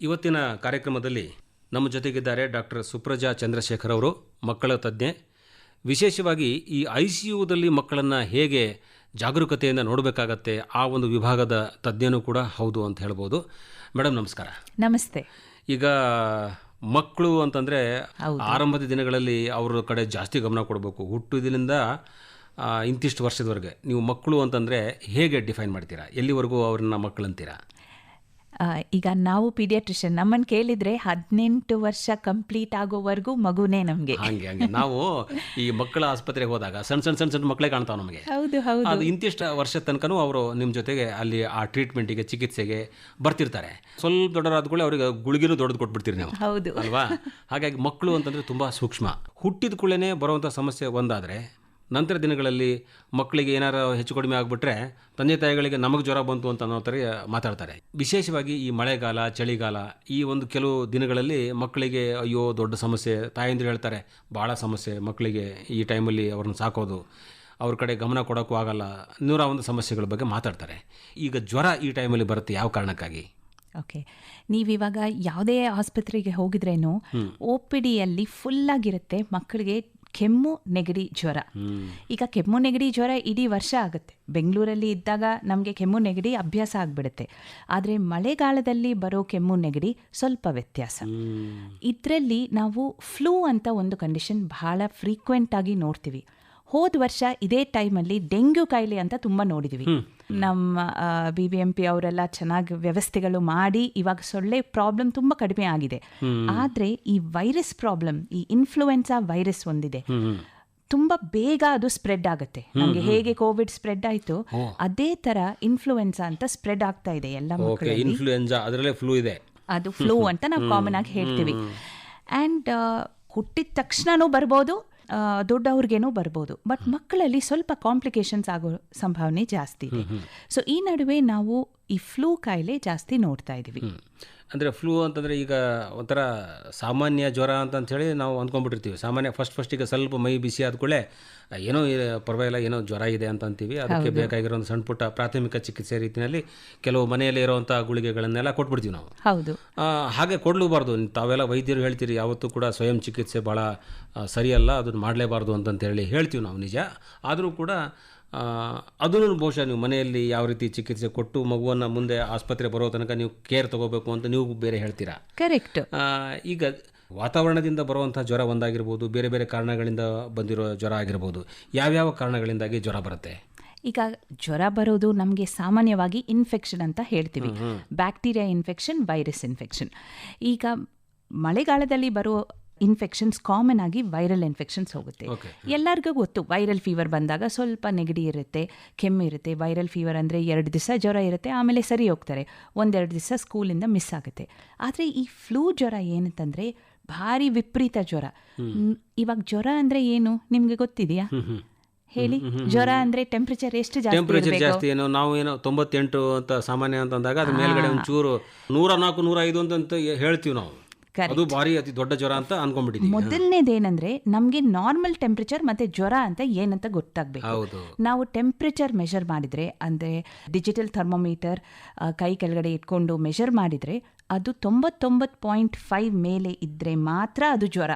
ಇವತ್ತಿನ ಕಾರ್ಯಕ್ರಮದಲ್ಲಿ ನಮ್ಮ ಜೊತೆಗಿದ್ದಾರೆ ಡಾಕ್ಟರ್ ಸುಪ್ರಜಾ ಚಂದ್ರಶೇಖರ್ ಅವರು ಮಕ್ಕಳ ತಜ್ಞೆ. ವಿಶೇಷವಾಗಿ ಈ ಐ ಸಿ ಯುದಲ್ಲಿ ಮಕ್ಕಳನ್ನು ಹೇಗೆ ಜಾಗರೂಕತೆಯಿಂದ ನೋಡಬೇಕಾಗತ್ತೆ ಆ ಒಂದು ವಿಭಾಗದ ತಜ್ಞನೂ ಕೂಡ ಹೌದು ಅಂತ ಹೇಳ್ಬೋದು. ಮೇಡಮ್ ನಮಸ್ಕಾರ. ನಮಸ್ತೆ. ಈಗ ಮಕ್ಕಳು ಅಂತಂದರೆ. ಆರಂಭದ ದಿನಗಳಲ್ಲಿ ಅವರ ಕಡೆ ಜಾಸ್ತಿ ಗಮನ ಕೊಡಬೇಕು. ಹುಟ್ಟಿದಿನಿಂದ ಇಂತಿಷ್ಟು ವರ್ಷದವರೆಗೆ. ನೀವು ಮಕ್ಕಳು ಅಂತಂದರೆ ಹೇಗೆ ಡಿಫೈನ್ ಮಾಡ್ತೀರಾ? ಎಲ್ಲಿವರೆಗೂ ಅವ್ರನ್ನ ಮಕ್ಕಳು ಅಂತೀರಾ ಆ, ಈಗ ನಾವು ಪೀಡಿಯಾಟ್ರಿಷನ್ ನಮ್ಮನ್ನು ಕೇಳಿದ್ರೆ ಹದಿನೆಂಟು ವರ್ಷ ಕಂಪ್ಲೀಟ್ ಆಗೋವರೆಗೂ ಮಗುನೇ ನಮಗೆ. ಹಂಗೆ ಹಂಗೆ. ನಾವು ಈ ಮಕ್ಕಳ ಆಸ್ಪತ್ರೆಗೆ ಹೋದಾಗ ಸಣ್ಣ ಸಣ್ಣ ಸಣ್ಣ ಸಣ್ಣ ಮಕ್ಕಳೇ ಕಾಣ್ತಾವೆ ನಮಗೆ. ಹೌದು ಹೌದು. ಅದು ಇಂತಿಷ್ಟು ವರ್ಷದ ತನಕನೂ ಅವರು ನಿಮ್ಮ ಜೊತೆಗೆ ಅಲ್ಲಿ ಆ ಟ್ರೀಟ್ಮೆಂಟಿಗೆ ಚಿಕಿತ್ಸೆಗೆ ಬರ್ತಿರ್ತಾರೆ. ಸ್ವಲ್ಪ ದೊಡ್ಡರಾದ ಕೂಡ ಅವರಿಗೆ ಗುಳಿಗಿನೂ ದೊಡ್ಡದು ಕೊಟ್ಬಿಡ್ತೀರಿ ನಾವು. ಹೌದು. ಅಲ್ವಾ? ಹಾಗಾಗಿ ಮಕ್ಕಳು ಅಂತಂದರೆ ತುಂಬ ಸೂಕ್ಷ್ಮ. ಹುಟ್ಟಿದ ಕೂಡಲೇ ಬರುವಂಥ ಸಮಸ್ಯೆ ಒಂದಾದರೆ ನಂತರ ದಿನಗಳಲ್ಲಿ ಮಕ್ಕಳಿಗೆ ಏನಾರು ಹೆಚ್ಚು ಕಡಿಮೆ ಆಗಿಬಿಟ್ರೆ ತಂದೆ ತಾಯಿಗಳಿಗೆ ನಮಗೆ ಜ್ವರ ಬಂತು ಅಂತ ಅನ್ನೋ ಥರ ಮಾತಾಡ್ತಾರೆ. ವಿಶೇಷವಾಗಿ ಈ ಮಳೆಗಾಲ ಚಳಿಗಾಲ ಈ ಒಂದು ಕೆಲವು ದಿನಗಳಲ್ಲಿ ಮಕ್ಕಳಿಗೆ ಅಯ್ಯೋ ದೊಡ್ಡ ಸಮಸ್ಯೆ ತಾಯಂದಿರು ಹೇಳ್ತಾರೆ ಭಾಳ ಸಮಸ್ಯೆ ಮಕ್ಕಳಿಗೆ ಈ ಟೈಮಲ್ಲಿ ಅವ್ರನ್ನ ಸಾಕೋದು ಅವ್ರ ಕಡೆ ಗಮನ ಕೊಡೋಕ್ಕೂ ಆಗಲ್ಲ ನೂರ ಒಂದು ಸಮಸ್ಯೆಗಳ ಬಗ್ಗೆ ಮಾತಾಡ್ತಾರೆ. ಈಗ ಜ್ವರ ಈ ಟೈಮಲ್ಲಿ ಬರುತ್ತೆ ಯಾವ ಕಾರಣಕ್ಕಾಗಿ? ಓಕೆ ನೀವಿವಾಗ ಯಾವುದೇ ಆಸ್ಪತ್ರೆಗೆ ಹೋಗಿದ್ರೇನು ಒ ಪಿ ಡಿಯಲ್ಲಿ ಫುಲ್ಲಾಗಿರುತ್ತೆ ಮಕ್ಕಳಿಗೆ ಕೆಮ್ಮು ನೆಗಡಿ ಜ್ವರ. ಈಗ ಕೆಮ್ಮು ನೆಗಡಿ ಜ್ವರ ಇಡೀ ವರ್ಷ ಆಗುತ್ತೆ. ಬೆಂಗಳೂರಲ್ಲಿ ಇದ್ದಾಗ ನಮಗೆ ಕೆಮ್ಮು ನೆಗಡಿ ಅಭ್ಯಾಸ ಆಗಿಬಿಡುತ್ತೆ. ಆದರೆ ಮಳೆಗಾಲದಲ್ಲಿ ಬರೋ ಕೆಮ್ಮು ನೆಗಡಿ ಸ್ವಲ್ಪ ವ್ಯತ್ಯಾಸ. ಇದರಲ್ಲಿ ನಾವು ಫ್ಲೂ ಅಂತ ಒಂದು ಕಂಡೀಷನ್ ಬಹಳ ಫ್ರೀಕ್ವೆಂಟ್ ಆಗಿ ನೋಡ್ತೀವಿ. ಹೋದ ವರ್ಷ ಇದೇ ಟೈಮಲ್ಲಿ ಡೆಂಗ್ಯೂ ಕಾಯಿಲೆ ಅಂತ ತುಂಬ ನೋಡಿದ್ವಿ. ನಮ್ಮ ಬಿ ಬಿ ಎಂ ಪಿ ಅವರೆಲ್ಲ ಚೆನ್ನಾಗಿ ವ್ಯವಸ್ಥೆಗಳು ಮಾಡಿ ಇವಾಗ ಸೊಳ್ಳೆ ಪ್ರಾಬ್ಲಮ್ ತುಂಬ ಕಡಿಮೆ ಆಗಿದೆ. ಆದರೆ ಈ ವೈರಸ್ ಪ್ರಾಬ್ಲಮ್ ಈ ಇನ್ಫ್ಲೂಯೆನ್ಸಾ ವೈರಸ್ ಒಂದಿದೆ. ತುಂಬಾ ಬೇಗ ಅದು ಸ್ಪ್ರೆಡ್ ಆಗುತ್ತೆ. ನಮಗೆ ಹೇಗೆ ಕೋವಿಡ್ ಸ್ಪ್ರೆಡ್ ಆಯಿತು ಅದೇ ತರ ಇನ್ಫ್ಲೂಯೆನ್ಸಾ ಅಂತ ಸ್ಪ್ರೆಡ್ ಆಗ್ತಾ ಇದೆ ಎಲ್ಲ ಮಕ್ಕಳಲ್ಲಿ. ಫ್ಲೂ ಇದೆ. ಅದು ಫ್ಲೂ ಅಂತ ನಾವು ಕಾಮನ್ ಆಗಿ ಹೇಳ್ತೀವಿ. ಅಂಡ್ ಹುಟ್ಟಿದ ತಕ್ಷಣನೂ ಬರ್ಬೋದು ದೊಡ್ಡವ್ರಿಗೇನೂ ಬರ್ಬೋದು. ಬಟ್ ಮಕ್ಕಳಲ್ಲಿ ಸ್ವಲ್ಪ ಕಾಂಪ್ಲಿಕೇಶನ್ಸ್ ಆಗೋ ಸಂಭಾವನೆ ಜಾಸ್ತಿ ಇದೆ. ಸೊ ಈ ನಡುವೆ ನಾವು ಈ ಫ್ಲೂ ಕಾಯಿಲೆ ಜಾಸ್ತಿ ನೋಡ್ತಾ ಇದ್ದೀವಿ. ಅಂದರೆ ಫ್ಲೂ ಅಂತಂದರೆ ಈಗ ಒಂಥರ ಸಾಮಾನ್ಯ ಜ್ವರ ಅಂತ ಹೇಳಿ ನಾವು ಅಂದ್ಕೊಂಡ್ಬಿಟ್ಟಿರ್ತೀವಿ. ಸಾಮಾನ್ಯ ಫಸ್ಟ್ ಫಸ್ಟಿಗೆ ಸ್ವಲ್ಪ ಮೈ ಬಿಸಿ ಆದ ಆದ್ಕೊಳ್ಳೆ ಏನೋ ಪರವಾಗಿಲ್ಲ ಏನೋ ಜ್ವರ ಇದೆ ಅಂತ ಅಂತೀವಿ ಅದಕ್ಕೆ ಬೇಕಾಗಿರೋ ಒಂದು ಸಣ್ಣ ಪುಟ್ಟ ಪ್ರಾಥಮಿಕ ಚಿಕಿತ್ಸೆ ರೀತಿಯಲ್ಲಿ ಕೆಲವು ಮನೆಯಲ್ಲಿ ಇರುವಂಥ ಗುಳಿಗೆಗಳನ್ನೆಲ್ಲ ಕೊಟ್ಬಿಡ್ತೀವಿ ನಾವು. ಹೌದು. ಹಾಗೆ ಕೊಡಲೂಬಾರ್ದು. ತಾವೆಲ್ಲ ವೈದ್ಯರು ಹೇಳ್ತೀರಿ ಯಾವತ್ತೂ ಕೂಡ ಸ್ವಯಂ ಚಿಕಿತ್ಸೆ ಭಾಳ ಸರಿಯಲ್ಲ ಅದನ್ನು ಮಾಡಲೇಬಾರ್ದು ಅಂತಂತ ಹೇಳಿ ಹೇಳ್ತೀವಿ ನಾವು ನಿಜ. ಆದರೂ ಕೂಡ ಅದನ್ನು ಬಹುಶಃ ನೀವು ಮನೆಯಲ್ಲಿ ಯಾವ ರೀತಿ ಚಿಕಿತ್ಸೆ ಕೊಟ್ಟು ಮಗುವನ್ನು ಮುಂದೆ ಆಸ್ಪತ್ರೆ ಬರೋ ತನಕ ನೀವು ಕೇರ್ ತಗೋಬೇಕು ಅಂತ ನೀವು ಬೇರೆ ಹೇಳ್ತೀರಾ? ಕರೆಕ್ಟ್ ಈಗ ವಾತಾವರಣದಿಂದ ಬರುವಂಥ ಜ್ವರ ಒಂದಾಗಿರ್ಬೋದು ಬೇರೆ ಬೇರೆ ಕಾರಣಗಳಿಂದ ಬಂದಿರೋ ಜ್ವರ ಆಗಿರ್ಬೋದು ಯಾವ್ಯಾವ ಕಾರಣಗಳಿಂದಾಗಿ ಜ್ವರ ಬರುತ್ತೆ? ಈಗ ಜ್ವರ ಬರೋದು ನಮಗೆ ಸಾಮಾನ್ಯವಾಗಿ ಇನ್ಫೆಕ್ಷನ್ ಅಂತ ಹೇಳ್ತೀವಿ. ಬ್ಯಾಕ್ಟೀರಿಯಾ ಇನ್ಫೆಕ್ಷನ್ ವೈರಸ್ ಇನ್ಫೆಕ್ಷನ್ ಈಗ ಮಳೆಗಾಲದಲ್ಲಿ ಬರೋ ಇನ್ಫೆಕ್ಷನ್ಸ್ ಕಾಮನ್ ಆಗಿ ವೈರಲ್ ಇನ್ಫೆಕ್ಷನ್ಸ್ ಹೋಗುತ್ತೆ. ಎಲ್ಲರಿಗೂ ಗೊತ್ತು ವೈರಲ್ ಫೀವರ್ ಬಂದಾಗ ಸ್ವಲ್ಪ ನೆಗಡಿ ಇರುತ್ತೆ ಕೆಮ್ಮು ಇರುತ್ತೆ ವೈರಲ್ ಫೀವರ್ ಅಂದರೆ ಎರಡು ದಿವಸ ಜ್ವರ ಇರುತ್ತೆ ಆಮೇಲೆ ಸರಿ ಹೋಗ್ತಾರೆ ಒಂದೆರಡು ದಿವಸ ಸ್ಕೂಲಿಂದ ಮಿಸ್ ಆಗುತ್ತೆ. ಆದರೆ ಈ ಫ್ಲೂ ಜ್ವರ ಏನಂತಂದರೆ ಭಾರಿ ವಿಪರೀತ ಜ್ವರ. ಇವಾಗ ಜ್ವರ ಅಂದರೆ ಏನು? ನಿಮಗೆ ಗೊತ್ತಿದೆಯಾ? ಹೇಳಿ ಜ್ವರ ಅಂದ್ರೆ ಟೆಂಪರೇಚರ್ ಎಷ್ಟು ಜಾಸ್ತಿ ಟೆಂಪರೇಚರ್ ಜಾಸ್ತಿ ಏನೋ? ನಾವು ಏನೋ ತೊಂಬತ್ತೆಂಟು ಅಂತ ಸಾಮಾನ್ಯ ಅಂತ ಅಂದಾಗ ಅದ್ರ ಮೇಲ್ಗಡೆ ಒಂಚೂರು ನೂರ ನಾಲ್ಕು ನೂರ ಐದು ಅಂತ ಹೇಳ್ತೀವಿ ನಾವು. ಅದು ಭಾರಿ ಅತಿ ದೊಡ್ಡ ಜ್ವರ ಅಂತ ಅನ್ಕೊಂಡ್ಬಿಟ್ಟಿದ್ದೀವಿ ಮೊದಲನೇದೇನೆಂದ್ರೆ ನಮಗೆ ನಾರ್ಮಲ್ ಟೆಂಪ್ರೇಚರ್ ಮತ್ತೆ ಜ್ವರ ಅಂತ ಏನಂತ ಗೊತ್ತಾಗಬೇಕು. ಹೌದು. ನಾವು ಟೆಂಪ್ರೇಚರ್ ಮೆಷರ್ ಮಾಡಿದ್ರೆ ಅಂದ್ರೆ ಡಿಜಿಟಲ್ ಥರ್ಮೋಮೀಟರ್ ಕೈ ಕೆಳಗಡೆ ಇಟ್ಕೊಂಡು ಮೆಷರ್ ಮಾಡಿದರೆ ಅದು ತೊಂಬತ್ತೊಂಬತ್ತು ಪಾಯಿಂಟ್ ಫೈವ್ ಮೇಲೆ ಇದ್ರೆ ಮಾತ್ರ ಅದು ಜ್ವರ.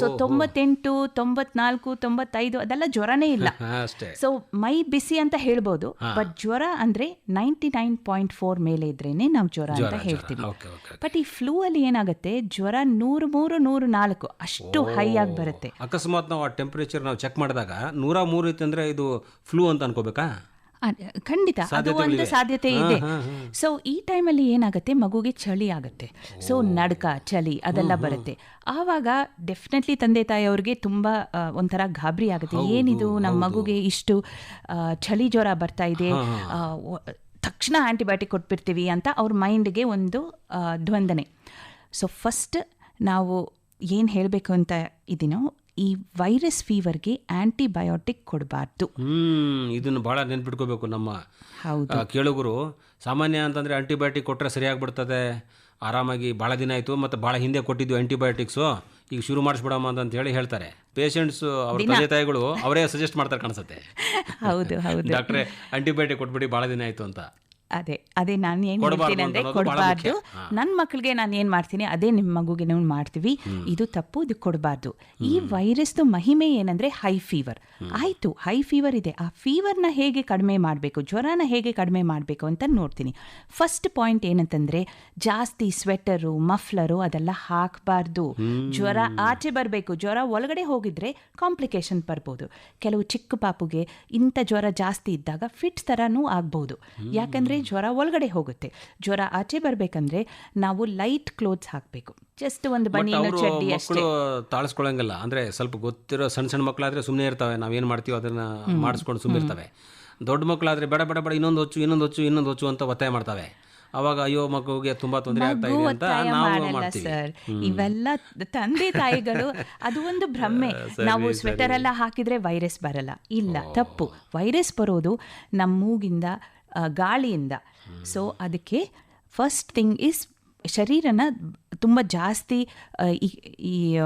ಸೊ ತೊಂಬತ್ತೆಂಟು ತೊಂಬತ್ನಾಲ್ಕು ತೊಂಬತ್ತೈದು ಅದೆಲ್ಲ ಜ್ವರನೇ ಇಲ್ಲ. ಸೊ ಮೈ ಬಿಸಿ ಅಂತ ಹೇಳ್ಬೋದು ಬಟ್ ಜ್ವರ ಅಂದ್ರೆ ನೈಂಟಿ ನೈನ್ ಪಾಯಿಂಟ್ ಫೋರ್ ಮೇಲೆ ಇದ್ರೇನೆ ನಾವು ಜ್ವರ ಅಂತ ಹೇಳ್ತೀವಿ. ಬಟ್ ಈ ಫ್ಲೂ ಅಲ್ಲಿ ಏನಾಗುತ್ತೆ ಜ್ವರ ನೂರು ಮೂರು ನೂರು ನಾಲ್ಕು ಅಷ್ಟು ಹೈ ಆಗಿ ಬರುತ್ತೆ. ಅಕಸ್ಮಾತ್ ನಾವು ಆ ಟೆಂಪರೇಚರ್ ನಾವು ಚೆಕ್ ಮಾಡಿದಾಗ ನೂರ ಮೂರು ಇತ್ತಂದ್ರೆ ಇದು ಫ್ಲೂ ಅಂತ ಅನ್ಕೋಬೇಕಾ? ಖಂಡಿತ. ಅದು ಒಂದು ಸಾಧ್ಯತೆ ಇದೆ. ಸೊ ಈ ಟೈಮಲ್ಲಿ ಏನಾಗುತ್ತೆ? ಮಗುಗೆ ಚಳಿ ಆಗುತ್ತೆ. ಸೊ ನಡ್ಕ ಚಳಿ ಅದೆಲ್ಲ ಬರುತ್ತೆ. ಆವಾಗ ಡೆಫಿನೆಟ್ಲಿ ತಂದೆ ತಾಯಿಯವ್ರಿಗೆ ತುಂಬ ಆ, ಒಂಥರ ಗಾಬರಿ ಆಗುತ್ತೆ. ಏನಿದು? ನಮ್ಮ ಮಗುಗೆ ಇಷ್ಟು ಚಳಿ ಜ್ವರ ಬರ್ತಾ ಇದೆ. ತಕ್ಷಣ ಆ್ಯಂಟಿಬಯೋಟಿಕ್ ಕೊಟ್ಬಿಡ್ತೀವಿ ಅಂತ ಅವ್ರ ಮೈಂಡ್ಗೆ ಒಂದು ದ್ವಂದನೆ ಸೊ ಫಸ್ಟ್ ನಾವು ಏನು ಹೇಳಬೇಕು ಅಂತ ಇದೀನೋ ಈ ವೈರಸ್ ಫೀವರ್ಗೆ ಆಂಟಿಬಯೋಟಿಕ್ ಕೊಡಬಾರ್ದು. ಹ್ಮ್ ಇದನ್ನು ಭಾಳ ನೆನ್ಪಿಟ್ಕೋಬೇಕು ನಮ್ಮ ಹೌದು. ಕೇಳುಗರು. ಸಾಮಾನ್ಯ ಅಂತಂದ್ರೆ ಆಂಟಿಬಯೋಟಿಕ್ ಕೊಟ್ಟರೆ ಸರಿಯಾಗ್ಬಿಡ್ತದೆ. ಆರಾಮಾಗಿ ಭಾಳ ದಿನ ಆಯಿತು ಮತ್ತು ಭಾಳ ಹಿಂದೆ ಕೊಟ್ಟಿದ್ದು ಆಂಟಿಬಯೋಟಿಕ್ಸು ಈಗ ಶುರು ಮಾಡಿಸ್ಬಿಡಮ್ಮ ಅಂತ ಹೇಳಿ ಹೇಳ್ತಾರೆ. ಪೇಷಂಟ್ಸ್ ಅವ್ರ ತಂದೆ ತಾಯಿಗಳು ಅವರೇ ಸಜೆಸ್ಟ್ ಮಾಡ್ತಾರೆ ಕಾಣಿಸುತ್ತೆ. ಹೌದು ಹೌದು. ಡಾಕ್ಟ್ರೆ ಆಂಟಿಬಯೋಟಿಕ್ ಕೊಟ್ಬಿಡಿ ಭಾಳ ದಿನ ಆಯಿತು ಅಂತ. ಅದೇ ಅದೇ ನಾನು ಏನು ಹೇಳ್ತೀನಿ ಅಂದ್ರೆ ಕೊಡಬಾರ್ದು. ನನ್ನ ಮಕ್ಕಳಿಗೆ ನಾನು ಏನು ಮಾಡ್ತೀನಿ ಅದೇ ನಿಮ್ಮ ಮಗುಗೆ ನಾವು ಮಾಡ್ತೀವಿ. ಇದು ತಪ್ಪು ಇದು ಕೊಡಬಾರ್ದು. ಈ ವೈರಸ್ದು ಮಹಿಮೆ ಏನಂದ್ರೆ ಹೈ ಫೀವರ್ ಆಯ್ತು ಹೈ ಫೀವರ್ ಇದೆ. ಆ ಫೀವರ್ನ ಹೇಗೆ ಕಡಿಮೆ ಮಾಡಬೇಕು ಜ್ವರನ ಹೇಗೆ ಕಡಿಮೆ ಮಾಡಬೇಕು ಅಂತ ನೋಡ್ತೀನಿ. ಫಸ್ಟ್ ಪಾಯಿಂಟ್ ಏನಂತಂದ್ರೆ ಜಾಸ್ತಿ ಸ್ವೆಟರು ಮಫ್ಲರು ಅದೆಲ್ಲ ಹಾಕಬಾರ್ದು. ಜ್ವರ ಆಚೆ ಬರಬೇಕು. ಜ್ವರ ಒಳಗಡೆ ಹೋಗಿದ್ರೆ ಕಾಂಪ್ಲಿಕೇಶನ್ ಬರ್ಬೋದು. ಕೆಲವು ಚಿಕ್ಕ ಪಾಪುಗೆ ಇಂಥ ಜ್ವರ ಜಾಸ್ತಿ ಇದ್ದಾಗ ಫಿಟ್ಸ್ ಥರನೂ ಆಗ್ಬೋದು. ಯಾಕಂದ್ರೆ ಜ್ವರ ಒಳಗಡೆ ಹೋಗುತ್ತೆ. ಜ್ವರ ಆಚೆ ಬರಬೇಕಂದ್ರೆ ನಾವು ಲೈಟ್ ಕ್ಲೋತ್ಸ್ ಹಾಕಬೇಕು. ಜಸ್ಟ್ ಒಂದು ಅವರು ಚಡ್ಡಿ ಅಷ್ಟೇ. ಮಕ್ಕಳು ತಾಳಿಸ್ಕೊಳಂಗಿಲ್ಲ ಅಂದ್ರೆ ಸ್ವಲ್ಪ ಗೊತ್ತಿರೋ ಸಣ್ಣ ಸಣ್ಣ ಮಕ್ಕಳಾದ್ರೆ ಸುಮ್ಮನೆ ಇರ್ತವೆ. ಏನು ಮಾಡ್ತೀವಿ ಅದನ್ನ ಮಾಡಿಸ್ಕೊಂಡು ಸುಮ್ಮನೆ ಇರ್ತವೆ. ದೊಡ್ಡ ಮಕ್ಕಳಾದ್ರೆ ಬೇಡ ಬೇಡ ಬೇಡ ಇನ್ನೊಂದು ಹೊಚ್ಚು ಇನ್ನೊಂದು ಹೊಚ್ಚು ಇನ್ನೊಂದು ಹೊಚ್ಚು ಅಂತ ಒತ್ತಾಯ ಮಾಡ್ತವೆ. ಅವಾಗ ಅಯ್ಯೋ ಮಗುಗೆ ತುಂಬಾ ತೊಂದರೆ ಆಗ್ತಾ ಇದೆ ಅಂತ ನಾವು ಮಾಡ್ತೀವಿ. ಸರ್. ಇವೆಲ್ಲ ತಂದೆ ತಾಯಿಗಳು ಅದು ಒಂದು ಭ್ರಮೆ. ನಾವು ಸ್ವೆಟರ್ ಎಲ್ಲ ಹಾಕಿದ್ರೆ ವೈರಸ್ ಬರಲ್ಲ. ಇಲ್ಲ ತಪ್ಪು. ವೈರಸ್ ಬರೋದು ನಮ್ಮ ಮೂಗಿಂದ ಆ, ಗಾಳಿಯಿಂದ. ಸೊ ಅದಕ್ಕೆ ಫಸ್ಟ್ ಥಿಂಗ್ ಇಸ್ ಶರೀರನ ತುಂಬ ಜಾಸ್ತಿ ಈ-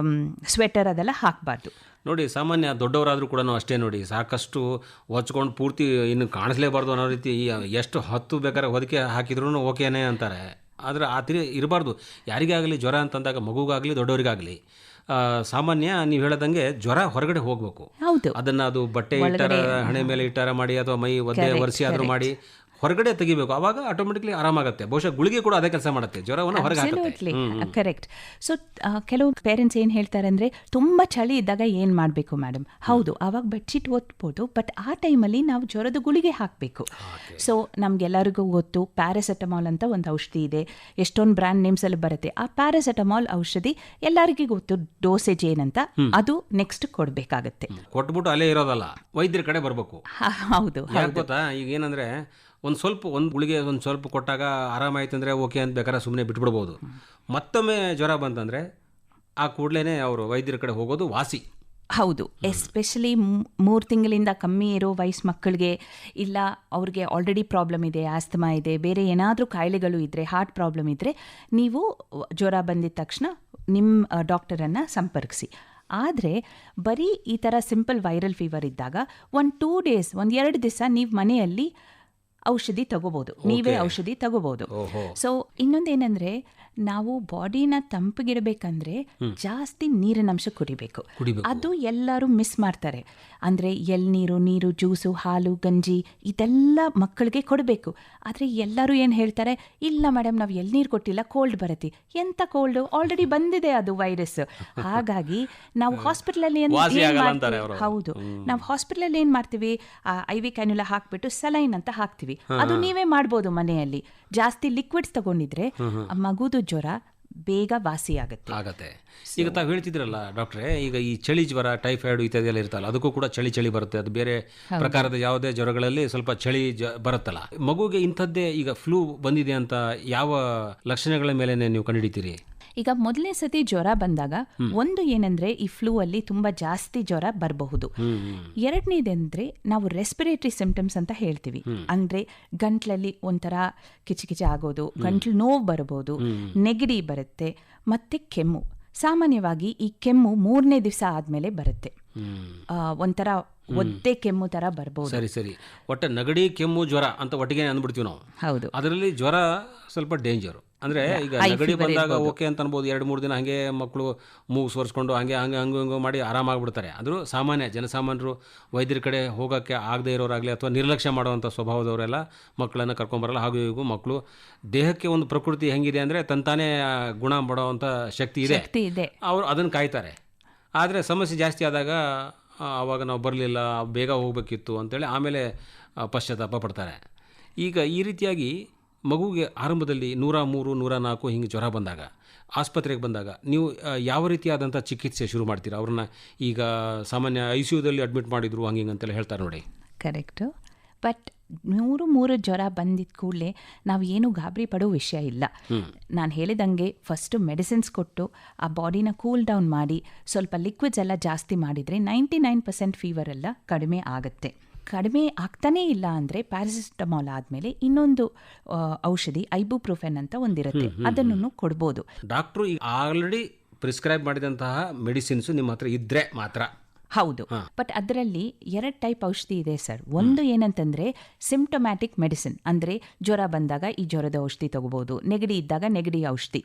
ಸ್ವೆಟರ್ ಅದೆಲ್ಲ ಹಾಕಬಾರ್ದು. ನೋಡಿ, ಸಾಮಾನ್ಯ ದೊಡ್ಡವರಾದರೂ ಕೂಡ ಅಷ್ಟೇ ನೋಡಿ, ಸಾಕಷ್ಟು ಹೊಚ್ಕೊಂಡು ಪೂರ್ತಿ ಇನ್ನು ಕಾಣಿಸ್ಲೇಬಾರ್ದು ಅನ್ನೋ ರೀತಿ ಎಷ್ಟು ಹತ್ತು ಬೇಕಾದ್ರೆ ಹೊದಿಕೆ ಹಾಕಿದ್ರು ಓಕೆನೇ ಅಂತಾರೆ. ಆದರೆ ಆ ತಿರಿ ಇರಬಾರ್ದು. ಯಾರಿಗೇ ಆಗಲಿ ಜ್ವರ ಅಂತಂದಾಗ ಮಗುಗಾಗಲಿ ದೊಡ್ಡವರಿಗಾಗಲಿ. ಸಾಮಾನ್ಯ ನೀವು ಹೇಳದಂಗೆ ಜ್ವರ ಹೊರಗಡೆ ಹೋಗಬೇಕು. ಅದನ್ನ ಅದು ಬಟ್ಟೆ ಇಟ್ಟಾರ ಹಣೆ ಮೇಲೆ ಇಟ್ಟಾರ ಮಾಡಿ ಅಥವಾ ಮೈ ಒದ್ದೆ ಒರೆಸಿ ಆದ್ರೂ ಮಾಡಿ ಹೊರಗಡೆ ತೆಗಿಬೇಕು. ಅವಾಗ ಆಟೋಮೆಟಿಕ್ಲಿ ಆರಾಮಾಗುತ್ತೆ. ಬಹುಶಃ ಗುಳಿಗೆ ಕೂಡ ಅದೇ ಕೆಲಸ ಮಾಡುತ್ತೆ. ಜ್ವರವನ್ನು ಹೊರಗೆ ಹಾಕುತ್ತೆ. ಕರೆಕ್ಟ್ ಸೊ ಕೆಲವು ಪೇರೆಂಟ್ಸ್ ಏನು ಹೇಳ್ತಾರೆ ಅಂದರೆ ತುಂಬ ಚಳಿ ಇದ್ದಾಗ ಏನು ಮಾಡಬೇಕು ಮೇಡಮ್ ಹೌದು ಆವಾಗ ಬೆಡ್ಶೀಟ್ ಒತ್ಬೋದು ಬಟ್ ಆ ಟೈಮಲ್ಲಿ ನಾವು ಜ್ವರದ ಗುಳಿಗೆ ಹಾಕಬೇಕು. ಸೊ ನಮಗೆಲ್ಲರಿಗೂ ಗೊತ್ತು ಪ್ಯಾರಾಸೆಟಮಾಲ್ ಅಂತ ಒಂದು ಔಷಧಿ ಇದೆ. ಎಷ್ಟೊಂದು ಬ್ರ್ಯಾಂಡ್ ನೇಮ್ಸಲ್ಲಿ ಬರುತ್ತೆ. ಆ ಪ್ಯಾರಾಸೆಟಮಾಲ್ ಔಷಧಿ ಎಲ್ಲರಿಗೂ ಗೊತ್ತು ಡೋಸೇಜ್ ಏನಂತ. ಅದು ನೆಕ್ಸ್ಟ್ ಕೊಡಬೇಕಾಗತ್ತೆ. ಕೊಟ್ಬಿಟ್ಟು ಅಲ್ಲೇ ಇರೋದಲ್ಲ. ವೈದ್ಯರ ಕಡೆ ಬರಬೇಕು. ಹೌದು. ಗೊತ್ತಾ? ಈಗ ಏನಂದ್ರೆ ಒಂದು ಸ್ವಲ್ಪ, ಒಂದು ಗುಳಿಗೆ ಒಂದು ಸ್ವಲ್ಪ ಕೊಟ್ಟಾಗ ಆರಾಮಾಯ್ತು ಅಂದರೆ ಓಕೆ ಅಂತ ಬೇಕಾದ್ರೆ ಸುಮ್ಮನೆ ಬಿಟ್ಬಿಡ್ಬೋದು. ಮತ್ತೊಮ್ಮೆ ಜ್ವರ ಬಂತಂದರೆ ಆ ಕೂಡಲೇ ಅವರು ವೈದ್ಯರ ಕಡೆ ಹೋಗೋದು ವಾಸಿ. ಹೌದು. ಎಸ್ಪೆಷಲಿ ಮೂರು ತಿಂಗಳಿಂದ ಕಮ್ಮಿ ಇರೋ ವಯಸ್ಸು ಮಕ್ಕಳಿಗೆ ಇಲ್ಲ, ಅವ್ರಿಗೆ ಆಲ್ರೆಡಿ ಪ್ರಾಬ್ಲಮ್ ಇದೆ, ಆಸ್ತಮಾ ಇದೆ, ಬೇರೆ ಏನಾದರೂ ಕಾಯಿಲೆಗಳು ಇದ್ದರೆ ಹಾರ್ಟ್ ಪ್ರಾಬ್ಲಮ್ ಇದ್ದರೆ ನೀವು ಜ್ವರ ಬಂದಿದ ತಕ್ಷಣ ನಿಮ್ಮ ಡಾಕ್ಟರನ್ನು ಸಂಪರ್ಕಿಸಿ. ಆದರೆ ಬರೀ ಈ ಥರ ಸಿಂಪಲ್ ವೈರಲ್ ಫೀವರ್ ಇದ್ದಾಗ ಒಂದು ಟೂ ಡೇಸ್, ಒಂದು ಎರಡು ದಿವಸ ನೀವು ಮನೆಯಲ್ಲಿ ಔಷಧಿ ತಗೋಬಹುದು ನೀವೇ ಔಷಧಿ ತಗೋಬಹುದು ಸೊ ಇನ್ನೊಂದೇನಂದ್ರೆ ನಾವು ಬಾಡಿನ ತಂಪಗಿಡಬೇಕಂದ್ರೆ ಜಾಸ್ತಿ ನೀರಿನ ಅಂಶ ಕುಡಿಬೇಕು. ಅದು ಎಲ್ಲರೂ ಮಿಸ್ ಮಾಡ್ತಾರೆ. ಅಂದ್ರೆ ಎಲ್ ನೀರು ಜ್ಯೂಸು ಹಾಲು ಗಂಜಿ ಇದೆಲ್ಲ ಮಕ್ಕಳಿಗೆ ಕೊಡಬೇಕು. ಆದ್ರೆ ಎಲ್ಲರೂ ಏನು ಹೇಳ್ತಾರೆ ಇಲ್ಲ ಮೇಡಮ್ ನಾವು ಎಳ್ನೀರು ಕೊಟ್ಟಿಲ್ಲ ಕೋಲ್ಡ್ ಬರುತ್ತೆ. ಎಂತ ಕೋಲ್ಡ್ ಆಲ್ರೆಡಿ ಬಂದಿದೆ ಅದು ವೈರಸ್ ಹಾಗಾಗಿ ನಾವು ಹಾಸ್ಪಿಟಲಲ್ಲಿ ಅವರು. ಹೌದು. ನಾವು ಹಾಸ್ಪಿಟಲಲ್ಲಿ ಏನು ಮಾಡ್ತೀವಿ? ಐವಿ ವಿ ಕ್ಯಾನ್ಯುಲ ಹಾಕ್ಬಿಟ್ಟು ಸಲೈನ್ ಅಂತ ಹಾಕ್ತೀವಿ. ಅದು ನೀವೇ ಮಾಡ್ಬೋದು ಮನೆಯಲ್ಲಿ. ಜಾಸ್ತಿ ಲಿಕ್ವಿಡ್ಸ್ ತಗೊಂಡಿದ್ರೆ ಮಗುದು ಜ್ವರ ಬೇಗ ವಾಸಿ ಆಗುತ್ತೆ. ಆಗತ್ತೆ. ಈಗ ತಾವು ಹೇಳ್ತಿದ್ರಲ್ಲ ಡಾಕ್ಟ್ರೆ ಈಗ ಈ ಚಳಿ ಜ್ವರ ಟೈಫಾಯ್ಡ್ ಇತ್ಯಾದಿ ಎಲ್ಲ ಇರ್ತಲ್ಲ ಅದಕ್ಕೂ ಕೂಡ ಚಳಿ ಚಳಿ ಬರುತ್ತೆ. ಅದು ಬೇರೆ ಪ್ರಕಾರದ ಯಾವುದೇ ಜ್ವರಗಳಲ್ಲಿ ಸ್ವಲ್ಪ ಚಳಿ ಬರುತ್ತಲ್ಲ. ಮಗುಗೆ ಇಂಥದ್ದೇ ಈಗ ಫ್ಲೂ ಬಂದಿದೆ ಅಂತ ಯಾವ ಲಕ್ಷಣಗಳ ಮೇಲೆ ನೀವು ಕಂಡುಹಿಡಿತೀರಿ? ಈಗ ಮೊದಲನೇ ಸತಿ ಜ್ವರ ಬಂದಾಗ ಒಂದು ಏನಂದ್ರೆ ಈ ಫ್ಲೂ ಅಲ್ಲಿ ತುಂಬಾ ಜಾಸ್ತಿ ಜ್ವರ ಬರಬಹುದು. ಎರಡನೇದಂದ್ರೆ ನಾವು ರೆಸ್ಪಿರೇಟರಿ ಸಿಂಪ್ಟಮ್ಸ್ ಅಂತ ಹೇಳ್ತೀವಿ. ಅಂದ್ರೆ ಗಂಟ್ಲಲ್ಲಿ ಒಂಥರ ಕಿಚಿ ಆಗೋದು ಗಂಟ್ಲು ನೋವು ಬರಬಹುದು ನೆಗಡಿ ಬರುತ್ತೆ ಮತ್ತೆ ಕೆಮ್ಮು. ಸಾಮಾನ್ಯವಾಗಿ ಈ ಕೆಮ್ಮು ಮೂರನೇ ದಿವಸ ಆದ್ಮೇಲೆ ಬರುತ್ತೆ. ಒಂಥರ ಒದ್ದೆ ಕೆಮ್ಮು ತರ ಬರ್ಬೋದು. ಸರಿ ಸರಿ. ಒಟ್ಟೆ ನಗಡಿ ಕೆಮ್ಮು ಜ್ವರ ಅಂತ ಒಟ್ಟಿಗೆ ಅಂದ್ಬಿಡ್ತೀವಿ ನಾವು. ಹೌದು. ಅದರಲ್ಲಿ ಜ್ವರ ಸ್ವಲ್ಪ ಡೇಂಜರು ಅಂದರೆ ಈಗ ನೆಗಡಿ ಬಂದಾಗ ಓಕೆ ಅಂತ ಅನ್ಬೋದು ಎರಡು ಮೂರು ದಿನ ಹಾಗೆ ಮಕ್ಕಳು ಮೂಗು ಸೋರಿಸ್ಕೊಂಡು ಹಂಗೆ ಹಂಗೆ ಹಂಗೆ ಹಂಗೆ ಮಾಡಿ ಆರಾಮಾಗ್ಬಿಡ್ತಾರೆ. ಆದರೂ ಸಾಮಾನ್ಯ ಜನಸಾಮಾನ್ಯರು ವೈದ್ಯರ ಕಡೆ ಹೋಗೋಕ್ಕೆ ಆಗದೇ ಇರೋರಾಗಲಿ ಅಥವಾ ನಿರ್ಲಕ್ಷ್ಯ ಮಾಡುವಂಥ ಸ್ವಭಾವದವರೆಲ್ಲ ಮಕ್ಕಳನ್ನು ಕರ್ಕೊಂಬರಲ್ಲ. ಹಾಗೂ ಹೀಗೂ ಮಕ್ಕಳು ದೇಹಕ್ಕೆ ಒಂದು ಪ್ರಕೃತಿ ಹೆಂಗಿದೆ ಅಂದರೆ ತಂತಾನೇ ಗುಣ ಮಾಡುವಂಥ ಶಕ್ತಿ ಇದೆ. ಅವರು ಅದನ್ನು ಕಾಯ್ತಾರೆ. ಆದರೆ ಸಮಸ್ಯೆ ಜಾಸ್ತಿ ಆದಾಗ ಆವಾಗ ನಾವು ಬರಲಿಲ್ಲ ಬೇಗ ಹೋಗಬೇಕಿತ್ತು ಅಂತೇಳಿ ಆಮೇಲೆ ಪಶ್ಚಾತ್ತಾಪ ಪಡ್ತಾರೆ. ಈಗ ಈ ರೀತಿಯಾಗಿ ಮಗುಗೆ ಆರಂಭದಲ್ಲಿ ನೂರ ಮೂರು ನೂರ ನಾಲ್ಕು ಹಿಂಗೆ ಜ್ವರ ಬಂದಾಗ ಆಸ್ಪತ್ರೆಗೆ ಬಂದಾಗ ನೀವು ಯಾವ ರೀತಿಯಾದಂಥ ಚಿಕಿತ್ಸೆ ಶುರು ಮಾಡ್ತೀರಾ? ಅವ್ರನ್ನ ಈಗ ಸಾಮಾನ್ಯ ಐ ಸಿ ಯುದಲ್ಲಿ ಅಡ್ಮಿಟ್ ಮಾಡಿದ್ರು ಹಂಗೆ ಹಿಂಗೆ ಅಂತೆಲ್ಲ ಹೇಳ್ತಾರೆ ನೋಡಿ. ಕರೆಕ್ಟು ಬಟ್ ನೂರು ಮೂರು ಜ್ವರ ಬಂದಿದ್ದ ಕೂಡಲೇ ನಾವು ಏನು ಗಾಬರಿ ಪಡೋ ವಿಷಯ ಇಲ್ಲ. ನಾನು ಹೇಳಿದಂಗೆ ಫಸ್ಟು ಮೆಡಿಸಿನ್ಸ್ ಕೊಟ್ಟು ಆ ಬಾಡಿನ ಕೂಲ್ ಡೌನ್ ಮಾಡಿ ಸ್ವಲ್ಪ ಲಿಕ್ವಿಡ್ಸ್ ಎಲ್ಲ ಜಾಸ್ತಿ ಮಾಡಿದರೆ ನೈಂಟಿ ನೈನ್ ಪರ್ಸೆಂಟ್ ಫೀವರ್ ಎಲ್ಲ ಕಡಿಮೆ ಆಗುತ್ತೆ. ಕಡಿಮೆ ಆಗ್ತಾನೇ ಇಲ್ಲ ಅಂದರೆ ಪ್ಯಾರಾಸಿಟಮಾಲ್ ಆದಮೇಲೆ ಇನ್ನೊಂದು ಔಷಧಿ ಐಬುಪ್ರೊಫೆನ್ ಅಂತ ಒಂದಿರುತ್ತೆ. ಅದನ್ನು ಕೊಡ್ಬೋದು. ಡಾಕ್ಟ್ರು ಈಗ ಆಲ್ರೆಡಿ ಪ್ರಿಸ್ಕ್ರೈಬ್ ಮಾಡಿದಂತಹ ಮೆಡಿಸಿನ್ಸ್ ನಿಮ್ಮ ಹತ್ರ ಇದ್ರೆ ಮಾತ್ರ. ಹೌದು. ಬಟ್ ಅದರಲ್ಲಿ ಎರಡು ಟೈಪ್ ಔಷಧಿ ಇದೆ ಸರ್ ಒಂದು ಏನಂತಂದ್ರೆ ಸಿಂಪ್ಟೊಮ್ಯಾಟಿಕ್ ಮೆಡಿಸಿನ್ ಅಂದ್ರೆ ಜ್ವರ ಬಂದಾಗ ಈ ಜ್ವರದ ಔಷಧಿ ತಗೋಬಹುದು ನೆಗಡಿ ಇದ್ದಾಗ ನೆಗಡಿ ಔಷಧಿ.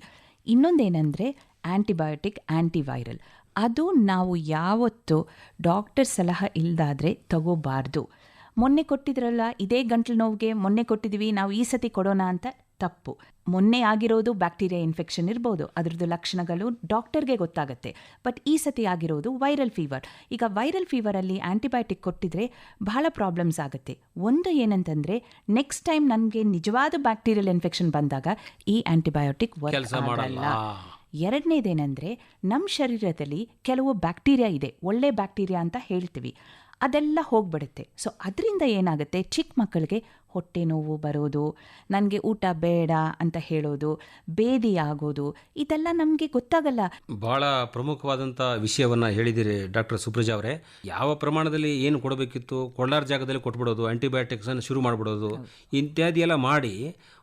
ಇನ್ನೊಂದೇನೆಂದರೆ ಆಂಟಿಬಯೋಟಿಕ್ ಆಂಟಿವೈರಲ್ ಅದು ನಾವು ಯಾವತ್ತು ಡಾಕ್ಟರ್ ಸಲಹೆ ಇಲ್ಲದಾದರೆ ತಗೋಬಾರ್ದು. ಮೊನ್ನೆ ಕೊಟ್ಟಿದ್ರಲ್ಲ ಇದೇ ಗಂಟ್ಲು ನೋವಿಗೆ ಮೊನ್ನೆ ಕೊಟ್ಟಿದ್ದೀವಿ ನಾವು ಈ ಸತಿ ಕೊಡೋಣ ಅಂತ ತಪ್ಪು. ಮೊನ್ನೆ ಆಗಿರೋದು ಬ್ಯಾಕ್ಟೀರಿಯಾ ಇನ್ಫೆಕ್ಷನ್ ಇರ್ಬೋದು ಅದರದ್ದು ಲಕ್ಷಣಗಳು ಡಾಕ್ಟರ್ಗೆ ಗೊತ್ತಾಗುತ್ತೆ. ಬಟ್ ಈ ಸತಿ ಆಗಿರೋದು ವೈರಲ್ ಫೀವರ್. ಈಗ ವೈರಲ್ ಫೀವರಲ್ಲಿ ಆ್ಯಂಟಿಬಯೋಟಿಕ್ ಕೊಟ್ಟಿದ್ರೆ ಬಹಳ ಪ್ರಾಬ್ಲಮ್ಸ್ ಆಗುತ್ತೆ. ಒಂದು ಏನಂತಂದರೆ ನೆಕ್ಸ್ಟ್ ಟೈಮ್ ನನಗೆ ನಿಜವಾದ ಬ್ಯಾಕ್ಟೀರಿಯಲ್ ಇನ್ಫೆಕ್ಷನ್ ಬಂದಾಗ ಈ ಆ್ಯಂಟಿಬಯೋಟಿಕ್ ವರ್ಕ್ ಮಾಡಲ್ಲ. ಆಗಲ್ಲ. ಎರಡನೇದೇನೆಂದರೆ ನಮ್ಮ ಶರೀರದಲ್ಲಿ ಕೆಲವು ಬ್ಯಾಕ್ಟೀರಿಯಾ ಇದೆ, ಒಳ್ಳೆ ಬ್ಯಾಕ್ಟೀರಿಯಾ ಅಂತ ಹೇಳ್ತೀವಿ. ಅದೆಲ್ಲ ಹೋಗ್ಬಿಡುತ್ತೆ. ಸೊ ಅದರಿಂದ ಏನಾಗುತ್ತೆ? ಚಿಕ್ಕ ಮಕ್ಕಳಿಗೆ ಹೊಟ್ಟೆ ನೋವು ಬರೋದು ನನಗೆ ಊಟ ಬೇಡ ಅಂತ ಹೇಳೋದು ಬೇದಿ ಆಗೋದು ಇದೆಲ್ಲ ನಮಗೆ ಗೊತ್ತಾಗಲ್ಲ. ಬಹಳ ಪ್ರಮುಖವಾದಂಥ ವಿಷಯವನ್ನು ಹೇಳಿದಿರಿ ಡಾಕ್ಟರ್ ಸುಪ್ರಜಾ ಅವರೇ. ಯಾವ ಪ್ರಮಾಣದಲ್ಲಿ ಏನು ಕೊಡಬೇಕಿತ್ತು ಕೊಳ್ಳಾರ ಜಾಗದಲ್ಲಿ ಕೊಟ್ಬಿಡೋದು ಆ್ಯಂಟಿಬಯೋಟಿಕ್ಸನ್ನು ಶುರು ಮಾಡಿಬಿಡೋದು ಇತ್ಯಾದಿ ಎಲ್ಲ ಮಾಡಿ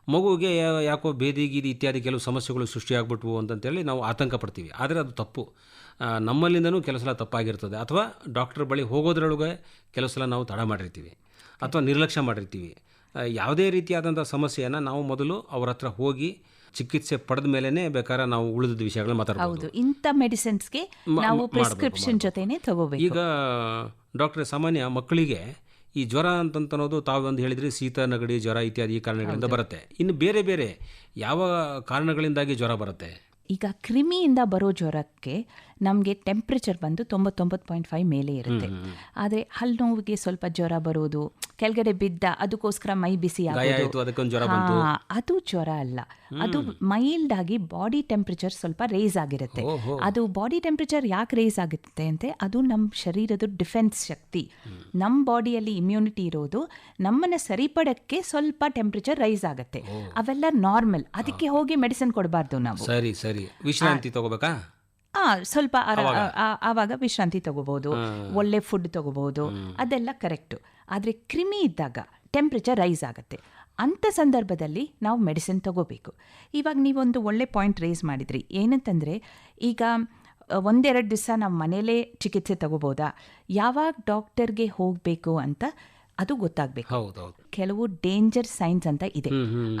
ಮಗುವಿಗೆ ಯಾಕೋ ಬೇದಿ ಗೀದಿ ಇತ್ಯಾದಿ ಕೆಲವು ಸಮಸ್ಯೆಗಳು ಸೃಷ್ಟಿಯಾಗ್ಬಿಟ್ವು ಅಂತಂತೇಳಿ ನಾವು ಆತಂಕ ಪಡ್ತೀವಿ. ಆದರೆ ಅದು ತಪ್ಪು. ನಮ್ಮಲ್ಲಿಂದನೂ ಕೆಲವು ಸಲ ತಪ್ಪಾಗಿರ್ತದೆ. ಅಥವಾ ಡಾಕ್ಟರ್ ಬಳಿ ಹೋಗೋದ್ರೊಳಗೆ ಕೆಲವು ಸಲ ನಾವು ತಡ ಮಾಡಿರ್ತೀವಿ. ಅಥವಾ ನಿರ್ಲಕ್ಷ್ಯ ಮಾಡಿರ್ತೀವಿ. ಯಾವುದೇ ರೀತಿಯಾದಂಥ ಸಮಸ್ಯೆಯನ್ನು ನಾವು ಮೊದಲು ಅವ್ರ ಹತ್ರ ಹೋಗಿ ಚಿಕಿತ್ಸೆ ಪಡೆದ ಮೇಲೇ ಬೇಕಾದ್ರೆ ನಾವು ಉಳಿದ ವಿಷಯಗಳನ್ನ ಮಾತಾಡಬಹುದು ಹೌದು ಇಂಥ ಮೆಡಿಸಿನ್ಸ್ಗೆ ನಾವು ಪ್ರಿಸ್ಕ್ರಿಪ್ಷನ್ ಜೊತೆನೆ ತಗೋಬೇಕು. ಈಗ ಡಾಕ್ಟ್ರೆ ಸಾಮಾನ್ಯ ಮಕ್ಕಳಿಗೆ ಈ ಜ್ವರ ಅಂತನ್ನೋದು ತಾವು ಒಂದು ಹೇಳಿದ್ರಿ ಶೀತ ನಗಡಿ ಜ್ವರ ಇತ್ಯಾದಿ ಈ ಕಾರಣಗಳಿಂದ ಬರುತ್ತೆ. ಇನ್ನು ಬೇರೆ ಬೇರೆ ಯಾವ ಕಾರಣಗಳಿಂದಾಗಿ ಜ್ವರ ಬರುತ್ತೆ? ಈಗ ಕ್ರಿಮಿಯಿಂದ ಬರೋ ಜ್ವರಕ್ಕೆ ನಮಗೆ ಟೆಂಪ್ರೇಚರ್ ಬಂದು ತೊಂಬತ್ತೊಂಬತ್ತು ಪಾಯಿಂಟ್ ಫೈವ್ ಮೇಲೆ ಇರುತ್ತೆ. ಆದರೆ ಹಲ್ಲು ನೋವಿಗೆ ಸ್ವಲ್ಪ ಜ್ವರ ಬರೋದು ಕೆಳಗಡೆ ಬಿದ್ದ ಅದಕ್ಕೋಸ್ಕರ ಮೈ ಬಿಸಿ ಅದು ಜ್ವರ ಅಲ್ಲ. ಅದು ಮೈಲ್ಡ್ ಆಗಿ ಬಾಡಿ ಟೆಂಪ್ರೇಚರ್ ಸ್ವಲ್ಪ ರೇಸ್ ಆಗಿರುತ್ತೆ. ಅದು ಬಾಡಿ ಟೆಂಪ್ರೇಚರ್ ಯಾಕೆ ರೇಸ್ ಆಗುತ್ತೆ ಅಂತ ಅದು ನಮ್ಮ ಶರೀರದ ಡಿಫೆನ್ಸ್ ಶಕ್ತಿ. ನಮ್ಮ ಬಾಡಿಯಲ್ಲಿ ಇಮ್ಯುನಿಟಿ ಇರೋದು ನಮ್ಮನ್ನ ಸರಿಪಡಕ್ಕೆ ಸ್ವಲ್ಪ ಟೆಂಪ್ರೇಚರ್ ರೈಸ್ ಆಗುತ್ತೆ. ಅವೆಲ್ಲ ನಾರ್ಮಲ್ ಅದಕ್ಕೆ ಹೋಗಿ ಮೆಡಿಸಿನ್ ಕೊಡಬಾರ್ದು ನಾವು. ಸರಿ ಸರಿ. ವಿಶ್ರಾಂತಿ ತಗೋಬೇಕಾ? ಸ್ವಲ್ಪ ಆವಾಗ ವಿಶ್ರಾಂತಿ ತಗೋಬಹುದು ಒಳ್ಳೆ ಫುಡ್ ತಗೋಬಹುದು ಅದೆಲ್ಲ ಕರೆಕ್ಟು ಆದರೆ ಕ್ರಿಮಿ ಇದ್ದಾಗ ಟೆಂಪ್ರೇಚರ್ ರೈಸ್ ಆಗುತ್ತೆ. ಅಂಥ ಸಂದರ್ಭದಲ್ಲಿ ನಾವು ಮೆಡಿಸಿನ್ ತಗೋಬೇಕು. ಇವಾಗ ನೀವೊಂದು ಒಳ್ಳೆ ಪಾಯಿಂಟ್ ರೇಸ್ ಮಾಡಿದ್ರಿ. ಏನಂತಂದರೆ ಈಗ ಒಂದೆರಡು ದಿವಸ ನಾವು ಮನೇಲೇ ಚಿಕಿತ್ಸೆ ತಗೋಬೋದಾ? ಯಾವಾಗ ಡಾಕ್ಟರ್ಗೆ ಹೋಗಬೇಕು ಅಂತ ಅದು ಗೊತ್ತಾಗಬೇಕು. ಕೆಲವು ಡೇಂಜರ್ ಸೈನ್ಸ್ ಅಂತ ಇದೆ.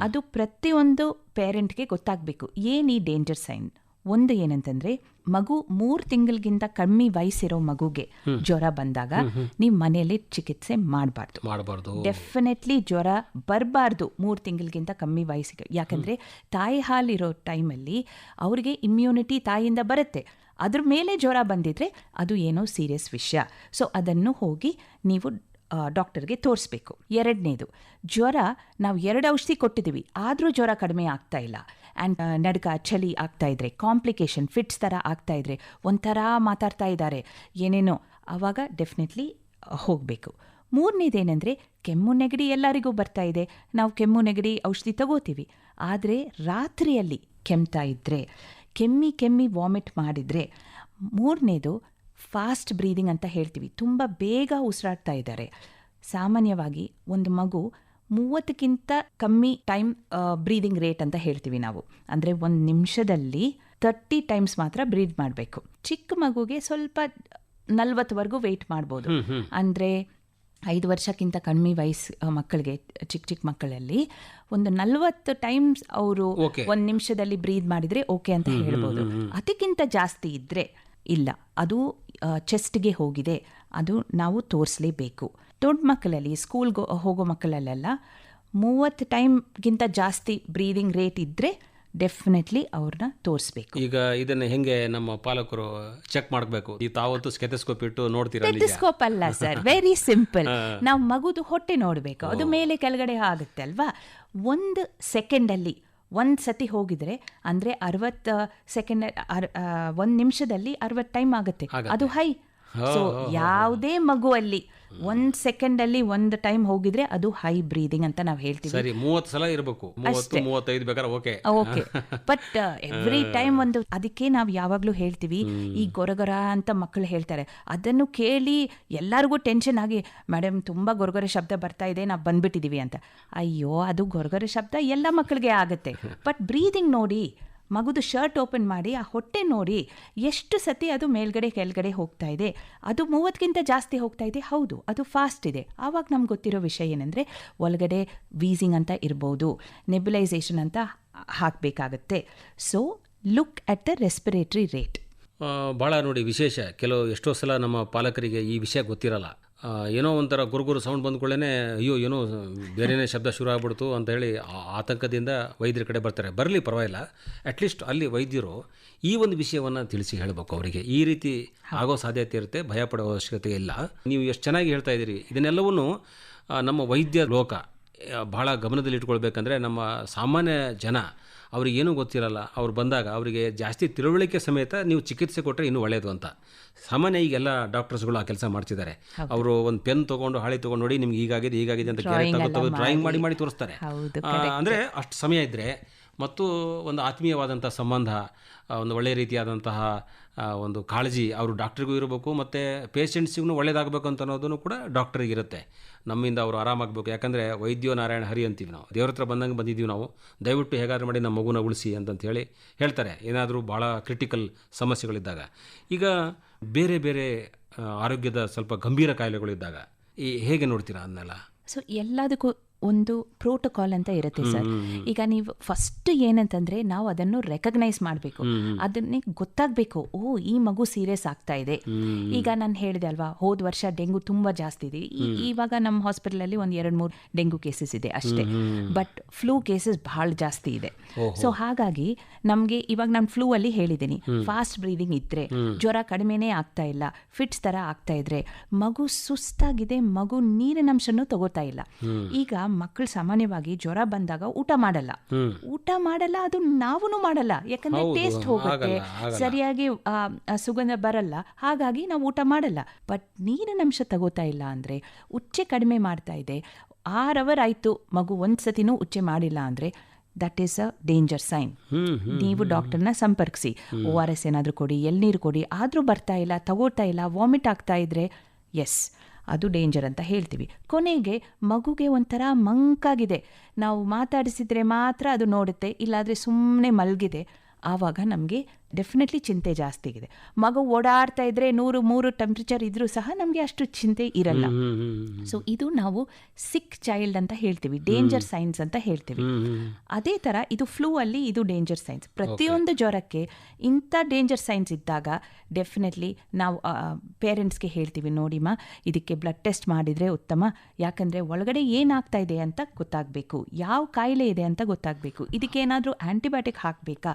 ಅದು ಪ್ರತಿಯೊಂದು ಪೇರೆಂಟ್ಗೆ ಗೊತ್ತಾಗಬೇಕು. ಏನು ಈ ಡೇಂಜರ್ ಸೈನ್ ಒಂದು ಏನಂತಂದ್ರೆ ಮಗು ಮೂರು ತಿಂಗಳಿಗಿಂತ ಕಮ್ಮಿ ವಯಸ್ಸಿರೋ ಮಗುಗೆ ಜ್ವರ ಬಂದಾಗ ನೀವು ಮನೆಯಲ್ಲಿ ಚಿಕಿತ್ಸೆ ಮಾಡಬಾರ್ದು. ಮಾಡಬಾರ್ದು. ಡೆಫಿನೆಟ್ಲಿ ಜ್ವರ ಬರಬಾರ್ದು ಮೂರು ತಿಂಗಳಿಗಿಂತ ಕಮ್ಮಿ ವಯಸ್ಸಿಗೆ. ಯಾಕಂದ್ರೆ ತಾಯಿ ಹಾಲಿರೋ ಟೈಮಲ್ಲಿ ಅವ್ರಿಗೆ ಇಮ್ಯುನಿಟಿ ತಾಯಿಯಿಂದ ಬರುತ್ತೆ. ಅದ್ರ ಮೇಲೆ ಜ್ವರ ಬಂದಿದ್ರೆ ಅದು ಏನೋ ಸೀರಿಯಸ್ ವಿಷಯ. ಸೊ ಅದನ್ನು ಹೋಗಿ ನೀವು ಡಾಕ್ಟರ್ಗೆ ತೋರಿಸ್ಬೇಕು. ಎರಡನೇದು, ಜ್ವರ, ನಾವು ಎರಡು ಔಷಧಿ ಕೊಟ್ಟಿದ್ದೀವಿ, ಆದರೂ ಜ್ವರ ಕಡಿಮೆ ಆಗ್ತಾ ಇಲ್ಲ. ಆ್ಯಂಡ್ ನಡ್ಕ, ಚಳಿ ಆಗ್ತಾ ಇದ್ರೆ ಕಾಂಪ್ಲಿಕೇಶನ್ ಫಿಟ್ಸ್ ಥರ ಆಗ್ತಾ ಇದ್ರೆ, ಒಂಥರ ಮಾತಾಡ್ತಾ ಇದ್ದಾರೆ. ಏನೇನೋ, ಆವಾಗ ಡೆಫಿನೆಟ್ಲಿ ಹೋಗಬೇಕು. ಮೂರನೇದೇನೆಂದರೆ, ಕೆಮ್ಮು ನೆಗಡಿ ಎಲ್ಲರಿಗೂ ಬರ್ತಾ ಇದೆ. ನಾವು ಕೆಮ್ಮು ನೆಗಡಿ ಔಷಧಿ ತಗೋತೀವಿ. ಆದರೆ ರಾತ್ರಿಯಲ್ಲಿ ಕೆಮ್ತಾ ಇದ್ದರೆ ಕೆಮ್ಮಿ ಕೆಮ್ಮಿ ವಾಮಿಟ್ ಮಾಡಿದರೆ, ಮೂರನೇದು ಫಾಸ್ಟ್ ಬ್ರೀದಿಂಗ್ ಅಂತ ಹೇಳ್ತೀವಿ. ತುಂಬ ಬೇಗ ಉಸಿರಾಡ್ತಾ ಇದ್ದಾರೆ. ಸಾಮಾನ್ಯವಾಗಿ ಒಂದು ಮಗು ಮೂವತ್ತಕ್ಕಿಂತ ಕಮ್ಮಿ ಟೈಮ್ ಬ್ರೀದಿಂಗ್ ರೇಟ್ ಅಂತ ಹೇಳ್ತೀವಿ ನಾವು. ಅಂದರೆ ಒಂದು ನಿಮಿಷದಲ್ಲಿ ತರ್ಟಿ ಟೈಮ್ಸ್ ಮಾತ್ರ ಬ್ರೀದ್ ಮಾಡಬೇಕು. ಚಿಕ್ಕ ಮಗುಗೆ ಸ್ವಲ್ಪ ನಲ್ವತ್ತುವರೆಗೂ ವೆಯ್ಟ್ ಮಾಡ್ಬೋದು. ಅಂದರೆ ಐದು ವರ್ಷಕ್ಕಿಂತ ಕಡಿಮೆ ವಯಸ್ಸು ಮಕ್ಕಳಿಗೆ ಚಿಕ್ಕ ಚಿಕ್ಕ ಮಕ್ಕಳಲ್ಲಿ ಒಂದು ನಲ್ವತ್ತು ಟೈಮ್ಸ್ ಅವರು. ಒಂದು ನಿಮಿಷದಲ್ಲಿ ಬ್ರೀದ್ ಮಾಡಿದರೆ ಓಕೆ ಅಂತ ಹೇಳ್ಬೋದು. ಅದಕ್ಕಿಂತ ಜಾಸ್ತಿ ಇದ್ದರೆ ಇಲ್ಲ. ಅದು ಚೆಸ್ಟ್ಗೆ ಹೋಗಿದೆ. ಅದು ನಾವು ತೋರಿಸಲೇಬೇಕು. ದೊಡ್ಡ ಮಕ್ಕಳಲ್ಲಿ ಸ್ಕೂಲ್ಗೆ ಹೋಗೋ ಮಕ್ಕಳಲ್ಲೆಲ್ಲ ಮೂವತ್ತು ಟೈಮ್ಗಿಂತ ಜಾಸ್ತಿ ಬ್ರೀದಿಂಗ್ ರೇಟ್ ಇದ್ದರೆ ಡೆಫಿನೆಟ್ಲಿ ಅವ್ರನ್ನ ತೋರಿಸ್ಬೇಕು. ಈಗ ಇದನ್ನ ಹೆಂಗೆ ನಮ್ಮ ಪಾಲಕರು ಚೆಕ್ ಮಾಡಬೇಕು? ಈ ತಾವತ್ತು ಸ್ಕೆತಸ್ಕೋಪ್ ಇಟ್ಟು ನೋಡ್ತೀರಾ ನಿಜ ಅಲ್ಲ ಸರ್ ವೆರಿ ಸಿಂಪಲ್ ನಾವು ಮಗುದು ಹೊಟ್ಟೆ ನೋಡಬೇಕು. ಅದು ಮೇಲೆ ಕೆಳಗಡೆ ಆಗುತ್ತೆ ಅಲ್ವಾ? ಒಂದು ಸೆಕೆಂಡಲ್ಲಿ ಒಂದು ಸತಿ ಹೋಗಿದ್ರೆ ಅಂದರೆ ಅರವತ್ತು ಸೆಕೆಂಡ್ ಒಂದು ನಿಮಿಷದಲ್ಲಿ ಅರವತ್ತು ಟೈಮ್ ಆಗುತ್ತೆ. ಅದು ಹೈ ಸೊ ಯಾವುದೇ ಮಗುವಲ್ಲಿ ಒಂದು ಸೆಕೆಂಡಲ್ಲಿ ಒಂದು ಟೈಮ್ ಹೋಗಿದ್ರೆ ಅದು ಹೈ ಬ್ರೀದಿಂಗ್ ಅಂತ ನಾವು ಹೇಳ್ತೀವಿ. ಸರಿ ಮೂವತ್ತು ಸಲ ಇರಬೇಕು. ಮೂವತ್ತು ಮೂವತ್ತೈದು ಬೇಕಾದ್ರೆ okay. Okay. But every time ಒಂದು ಅದಕ್ಕೆ ನಾವು ಯಾವಾಗಲೂ ಹೇಳ್ತೀವಿ ಈ ಗೊರಗೊರ ಅಂತ ಮಕ್ಕಳು ಹೇಳ್ತಾರೆ. ಅದನ್ನು ಕೇಳಿ ಎಲ್ಲರಿಗೂ ಟೆನ್ಷನ್ ಆಗಿ ಮೇಡಮ್ ತುಂಬಾ ಗೊರಗೊರೆ ಶಬ್ದ ಬರ್ತಾ ಇದೆ ನಾವು ಬಂದ್ಬಿಟ್ಟಿದೀವಿ ಅಂತ. ಅಯ್ಯೋ ಅದು ಗೊರಗೊರೆ ಶಬ್ದ ಎಲ್ಲ ಮಕ್ಕಳಿಗೆ ಆಗುತ್ತೆ. ಬಟ್ ಬ್ರೀದಿಂಗ್ ನೋಡಿ ಮಗುದು ಶರ್ಟ್ ಓಪನ್ ಮಾಡಿ, ಆ ಹೊಟ್ಟೆ ನೋಡಿ ಎಷ್ಟು ಸತಿ ಅದು ಮೇಲ್ಗಡೆ ಕೆಳಗಡೆ ಹೋಗ್ತಾ ಇದೆ. ಅದು ಮೂವತ್ತಕ್ಕಿಂತ ಜಾಸ್ತಿ ಹೋಗ್ತಾ ಇದೆ. ಹೌದು, ಅದು ಫಾಸ್ಟ್ ಇದೆ. ಆವಾಗ ನಮ್ಗೆ ಗೊತ್ತಿರೋ ವಿಷಯ ಏನಂದರೆ ಒಳಗಡೆ ವೀಸಿಂಗ್ ಅಂತ ಇರ್ಬೋದು ನೆಬ್ಯುಲೈಸೇಷನ್ ಅಂತ ಹಾಕಬೇಕಾಗತ್ತೆ. So look at the respiratory rate ಭಾಳ ನೋಡಿ ವಿಶೇಷ. ಕೆಲವು ಎಷ್ಟೋ ಸಲ ನಮ್ಮ ಪಾಲಕರಿಗೆ ಈ ವಿಷಯ ಗೊತ್ತಿರಲ್ಲ. ಏನೋ ಒಂಥರ ಗುರುಗುರು ಸೌಂಡ್ ಬಂದ್ಕೊಳ್ಳೇ ಅಯ್ಯೋ, ಏನೋ ಬೇರೆನೇ ಶಬ್ದ ಶುರು ಆಗ್ಬಿಡ್ತು ಅಂತ ಹೇಳಿ ಆತಂಕದಿಂದ ವೈದ್ಯರ ಕಡೆ ಬರ್ತಾರೆ. ಬರಲಿ ಪರವಾಗಿಲ್ಲ. ಅಟ್ಲೀಸ್ಟ್ ಅಲ್ಲಿ ವೈದ್ಯರು ಈ ಒಂದು ವಿಷಯವನ್ನು ತಿಳಿಸಿ ಹೇಳಬೇಕು ಅವರಿಗೆ. ಈ ರೀತಿ ಆಗೋ ಸಾಧ್ಯತೆ ಇರುತ್ತೆ, ಭಯ ಪಡೋ ಅವಶ್ಯಕತೆ ಇಲ್ಲ. ನೀವು ಎಷ್ಟು ಚೆನ್ನಾಗಿ ಹೇಳ್ತಾ ಇದ್ದೀರಿ. ಇದನ್ನೆಲ್ಲವನ್ನು ನಮ್ಮ ವೈದ್ಯ ಲೋಕ ಭಾಳ ಗಮನದಲ್ಲಿ ಇಟ್ಕೊಳ್ಬೇಕಂದ್ರೆ ನಮ್ಮ ಸಾಮಾನ್ಯ ಜನ ಅವ್ರಿಗೇನೂ ಗೊತ್ತಿರಲ್ಲ. ಅವ್ರು ಬಂದಾಗ ಅವರಿಗೆ ಜಾಸ್ತಿ ತಿಳುವಳಿಕೆ ಸಮೇತ ನೀವು ಚಿಕಿತ್ಸೆ ಕೊಟ್ಟರೆ ಇನ್ನೂ ಒಳ್ಳೆಯದು ಅಂತ. ಸಾಮಾನ್ಯ ಈಗೆಲ್ಲ ಡಾಕ್ಟರ್ಸ್ಗಳು ಆ ಕೆಲಸ ಮಾಡ್ತಿದ್ದಾರೆ. ಅವರು ಒಂದು ಪೆನ್ ತೊಗೊಂಡು ಹಾಳಿ ತೊಗೊಂಡು ನೋಡಿ ನಿಮ್ಗೆ ಹೀಗಾಗಿದೆ ಹೀಗಾಗಿದೆ ಅಂತ ಡ್ರಾಯಿಂಗ್ ಮಾಡಿ. ಮಾಡಿ ತೋರಿಸ್ತಾರೆ. ಅಂದರೆ ಅಷ್ಟು ಸಮಯ ಇದ್ದರೆ ಮತ್ತು ಒಂದು ಆತ್ಮೀಯವಾದಂಥ ಸಂಬಂಧ ಒಂದು ಒಳ್ಳೆಯ ರೀತಿಯಾದಂತಹ ಒಂದು ಕಾಳಜಿ ಅವರು ಡಾಕ್ಟ್ರಿಗೂ ಇರಬೇಕು, ಮತ್ತು ಪೇಷೆಂಟ್ಸಿಗೂ ಒಳ್ಳೇದಾಗಬೇಕು ಅಂತ ಅನ್ನೋದನ್ನು ಕೂಡ ಡಾಕ್ಟ್ರಿಗೆ ಇರುತ್ತೆ. ನಮ್ಮಿಂದ ಅವರು ಆರಾಮಾಗಬೇಕು. ಯಾಕಂದರೆ ವೈದ್ಯೋ ನಾರಾಯಣ ಹರಿ ಅಂತೀವಿ ನಾವು. ದೇವ್ರ ಹತ್ರ ಬಂದಂಗೆ ಬಂದಿದ್ದೀವಿ ನಾವು. ದಯವಿಟ್ಟು ಹೇಗಾದ್ರೂ ಮಾಡಿ ನಮ್ಮ ಮಗುನ ಉಳಿಸಿ ಅಂತಂತ ಹೇಳಿ ಹೇಳ್ತಾರೆ. ಏನಾದರೂ ಭಾಳ ಕ್ರಿಟಿಕಲ್ ಸಮಸ್ಯೆಗಳಿದ್ದಾಗ. ಈಗ ಬೇರೆ ಬೇರೆ ಆರೋಗ್ಯದ ಸ್ವಲ್ಪ ಗಂಭೀರ ಕಾಯಿಲೆಗಳಿದ್ದಾಗ, ಈ ಹೇಗೆ ನೋಡ್ತೀರಾ ಅದನ್ನೆಲ್ಲ? ಸೊ, ಎಲ್ಲದಕ್ಕೂ ಒಂದು ಪ್ರೋಟೋಕಾಲ್ ಅಂತ ಇರುತ್ತೆ ಸರ್. ಈಗ ನೀವು ಫಸ್ಟ್ ಏನಂತಂದ್ರೆ ನಾವು ಅದನ್ನು ರೆಕಗ್ನೈಸ್ ಮಾಡಬೇಕು. ಅದನ್ನೇ ಗೊತ್ತಾಗಬೇಕು. ಓ ಈ ಮಗು ಸೀರಿಯಸ್ ಆಗ್ತಾ ಇದೆ. ಈಗ ನಾನು ಹೇಳಿದೆ ಅಲ್ವಾ ಹೋದ ವರ್ಷ ಡೆಂಗು ತುಂಬ ಜಾಸ್ತಿ ಇದೆ. ಈವಾಗ ಇವಾಗ ನಮ್ಮ ಹಾಸ್ಪಿಟಲಲ್ಲಿ ಒಂದ್ ಎರಡು ಮೂರು ಡೆಂಗು ಕೇಸಸ್ ಇದೆ ಅಷ್ಟೇ. ಬಟ್ ಫ್ಲೂ ಕೇಸಸ್ ಬಹಳ ಜಾಸ್ತಿ ಇದೆ. ಸೊ ಹಾಗಾಗಿ ನಮಗೆ ಇವಾಗ ನಾನು ಫ್ಲೂ ಅಲ್ಲಿ ಹೇಳಿದ್ದೀನಿ ಫಾಸ್ಟ್ ಬ್ರೀದಿಂಗ್ ಇದ್ರೆ ಜ್ವರ ಕಡಿಮೆನೆ ಆಗ್ತಾ ಇಲ್ಲ ಫಿಟ್ಸ್ ತರ ಆಗ್ತಾ ಇದ್ರೆ ಮಗು ಸುಸ್ತಾಗಿದೆ ಮಗು ನೀರಿನ ನೀರಿನಂಶನೂ ತಗೋತಾ ಇಲ್ಲ. ಈಗ ಮಕ್ಕಳು ಸಾಮಾನ್ಯವಾಗಿ ಜ್ವರ ಬಂದಾಗ ಊಟ ಮಾಡಲ್ಲ. ಊಟ ಮಾಡಲ್ಲ ಅದು ನಾವೂ ಮಾಡಲ್ಲ. ಯಾಕಂದ್ರೆ ಟೇಸ್ಟ್ ಹೋಗುತ್ತೆ. ಸರಿಯಾಗಿ ಸುಗಂಧ ಬರಲ್ಲ. ಹಾಗಾಗಿ ನಾವು ಊಟ ಮಾಡಲ್ಲ. ಬಟ್ ನೀರಿನ ಅಂಶ ತಗೋತಾ ಇಲ್ಲ ಅಂದ್ರೆ ಉಚ್ಚೆ ಕಡಿಮೆ ಮಾಡ್ತಾ ಇದೆ. ಆರ್ ಅವರ್ ಆಯ್ತು ಮಗು ಒಂದ್ ಸತಿನೂ ಉಚ್ಚೆ ಮಾಡಿಲ್ಲ ಅಂದ್ರೆ that is a danger sign ನೀವು ಡಾಕ್ಟರ್ನ ಸಂಪರ್ಕಿಸಿ. ಓ ಆರ್ ಎಸ್ ಏನಾದರೂ ಕೊಡಿ ಎಳ್ನೀರು ಕೊಡಿ ಆದರೂ ಬರ್ತಾ ಇಲ್ಲ ತಗೋತಾ ಇಲ್ಲ ವಾಮಿಟ್ ಆಗ್ತಾ ಇದ್ರೆ ಎಸ್ ಅದು ಡೇಂಜರ್ ಅಂತ ಹೇಳ್ತೀವಿ. ಕೊನೆಗೆ ಮಗುಗೆ ಒಂಥರ ಮಂಕಾಗಿದೆ. ನಾವು ಮಾತಾಡಿಸಿದ್ರೆ ಮಾತ್ರ ಅದು ನೋಡುತ್ತೆ, ಇಲ್ಲಾದರೆ ಸುಮ್ಮನೆ ಮಲಗಿದೆ. ಆವಾಗ ನಮಗೆ ಡೆಫಿನೆಟ್ಲಿ ಚಿಂತೆ ಜಾಸ್ತಿ ಇದೆ ಮಗು ಓಡಾಡ್ತಾ ಇದ್ರೆ ನೂರು ಮೂರು ಟೆಂಪ್ರೇಚರ್ ಇದ್ರೂ ಸಹ ನಮಗೆ ಅಷ್ಟು ಚಿಂತೆ ಇರಲ್ಲ. ಸೊ ಇದು ನಾವು ಸಿಕ್ ಚೈಲ್ಡ್ ಅಂತ ಹೇಳ್ತೀವಿ. ಡೇಂಜರ್ ಸೈನ್ಸ್ ಅಂತ ಹೇಳ್ತೀವಿ. ಅದೇ ತರ ಇದು ಫ್ಲೂ ಅಲ್ಲಿ ಇದು ಡೇಂಜರ್ ಸೈನ್ಸ್ ಪ್ರತಿಯೊಂದು ಜ್ವರಕ್ಕೆ ಇಂಥ ಡೇಂಜರ್ ಸೈನ್ಸ್ ಇದ್ದಾಗ ಡೆಫಿನೆಟ್ಲಿ ನಾವು ಪೇರೆಂಟ್ಸ್ಗೆ ಹೇಳ್ತೀವಿ ನೋಡಿಮ್ಮ ಇದಕ್ಕೆ ಬ್ಲಡ್ ಟೆಸ್ಟ್ ಮಾಡಿದ್ರೆ ಉತ್ತಮ. ಯಾಕಂದ್ರೆ ಒಳಗಡೆ ಏನಾಗ್ತಾ ಇದೆ ಅಂತ ಗೊತ್ತಾಗಬೇಕು. ಯಾವ ಕಾಯಿಲೆ ಇದೆ ಅಂತ ಗೊತ್ತಾಗಬೇಕು. ಇದಕ್ಕೆ ಏನಾದರೂ ಆ್ಯಂಟಿಬಯೋಟಿಕ್ ಹಾಕಬೇಕಾ?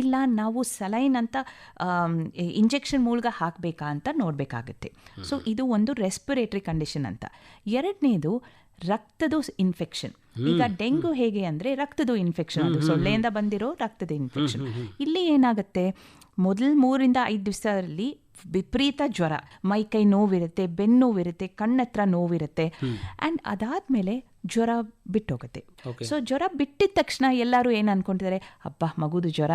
ಇಲ್ಲ ನಾವು ಸಲೈನ್ ಅಂತ ಇಂಜೆಕ್ಷನ್ ಮೂಲಕ ಹಾಕಬೇಕಾ ಅಂತ ನೋಡಬೇಕಾಗುತ್ತೆ. ಸೊ ಇದು ಒಂದು ರೆಸ್ಪಿರೇಟರಿ ಕಂಡೀಷನ್ ಅಂತ. ಎರಡನೇದು ರಕ್ತದ ಇನ್ಫೆಕ್ಷನ್ ಈಗ ಡೆಂಗು ಹೇಗೆ ಅಂದರೆ ರಕ್ತದ ಇನ್ಫೆಕ್ಷನ್ ಅದು. ಸೊಳ್ಳೆಯಿಂದ ಬಂದಿರೋ ರಕ್ತದ ಇನ್ಫೆಕ್ಷನ್ ಇಲ್ಲಿ ಏನಾಗುತ್ತೆ? ಮೊದಲು ಮೂರಿಂದ ಐದು ದಿವಸದಲ್ಲಿ ವಿಪರೀತ ಜ್ವರ. ಮೈ ಕೈ ನೋವಿರುತ್ತೆ ಬೆನ್ನು ನೋವಿರುತ್ತೆ ಕಣ್ಣತ್ರ ನೋವಿರುತ್ತೆ. ಆ್ಯಂಡ್ ಅದಾದಮೇಲೆ ಜ್ವರ ಬಿಟ್ಟೋಗುತ್ತೆ. ಸೊ ಜ್ವರ ಬಿಟ್ಟಿದ ತಕ್ಷಣ ಎಲ್ಲರೂ ಏನು ಅನ್ಕೊಂಡಿದ್ದಾರೆ? ಅಪ್ಪ ಮಗುದು ಜ್ವರ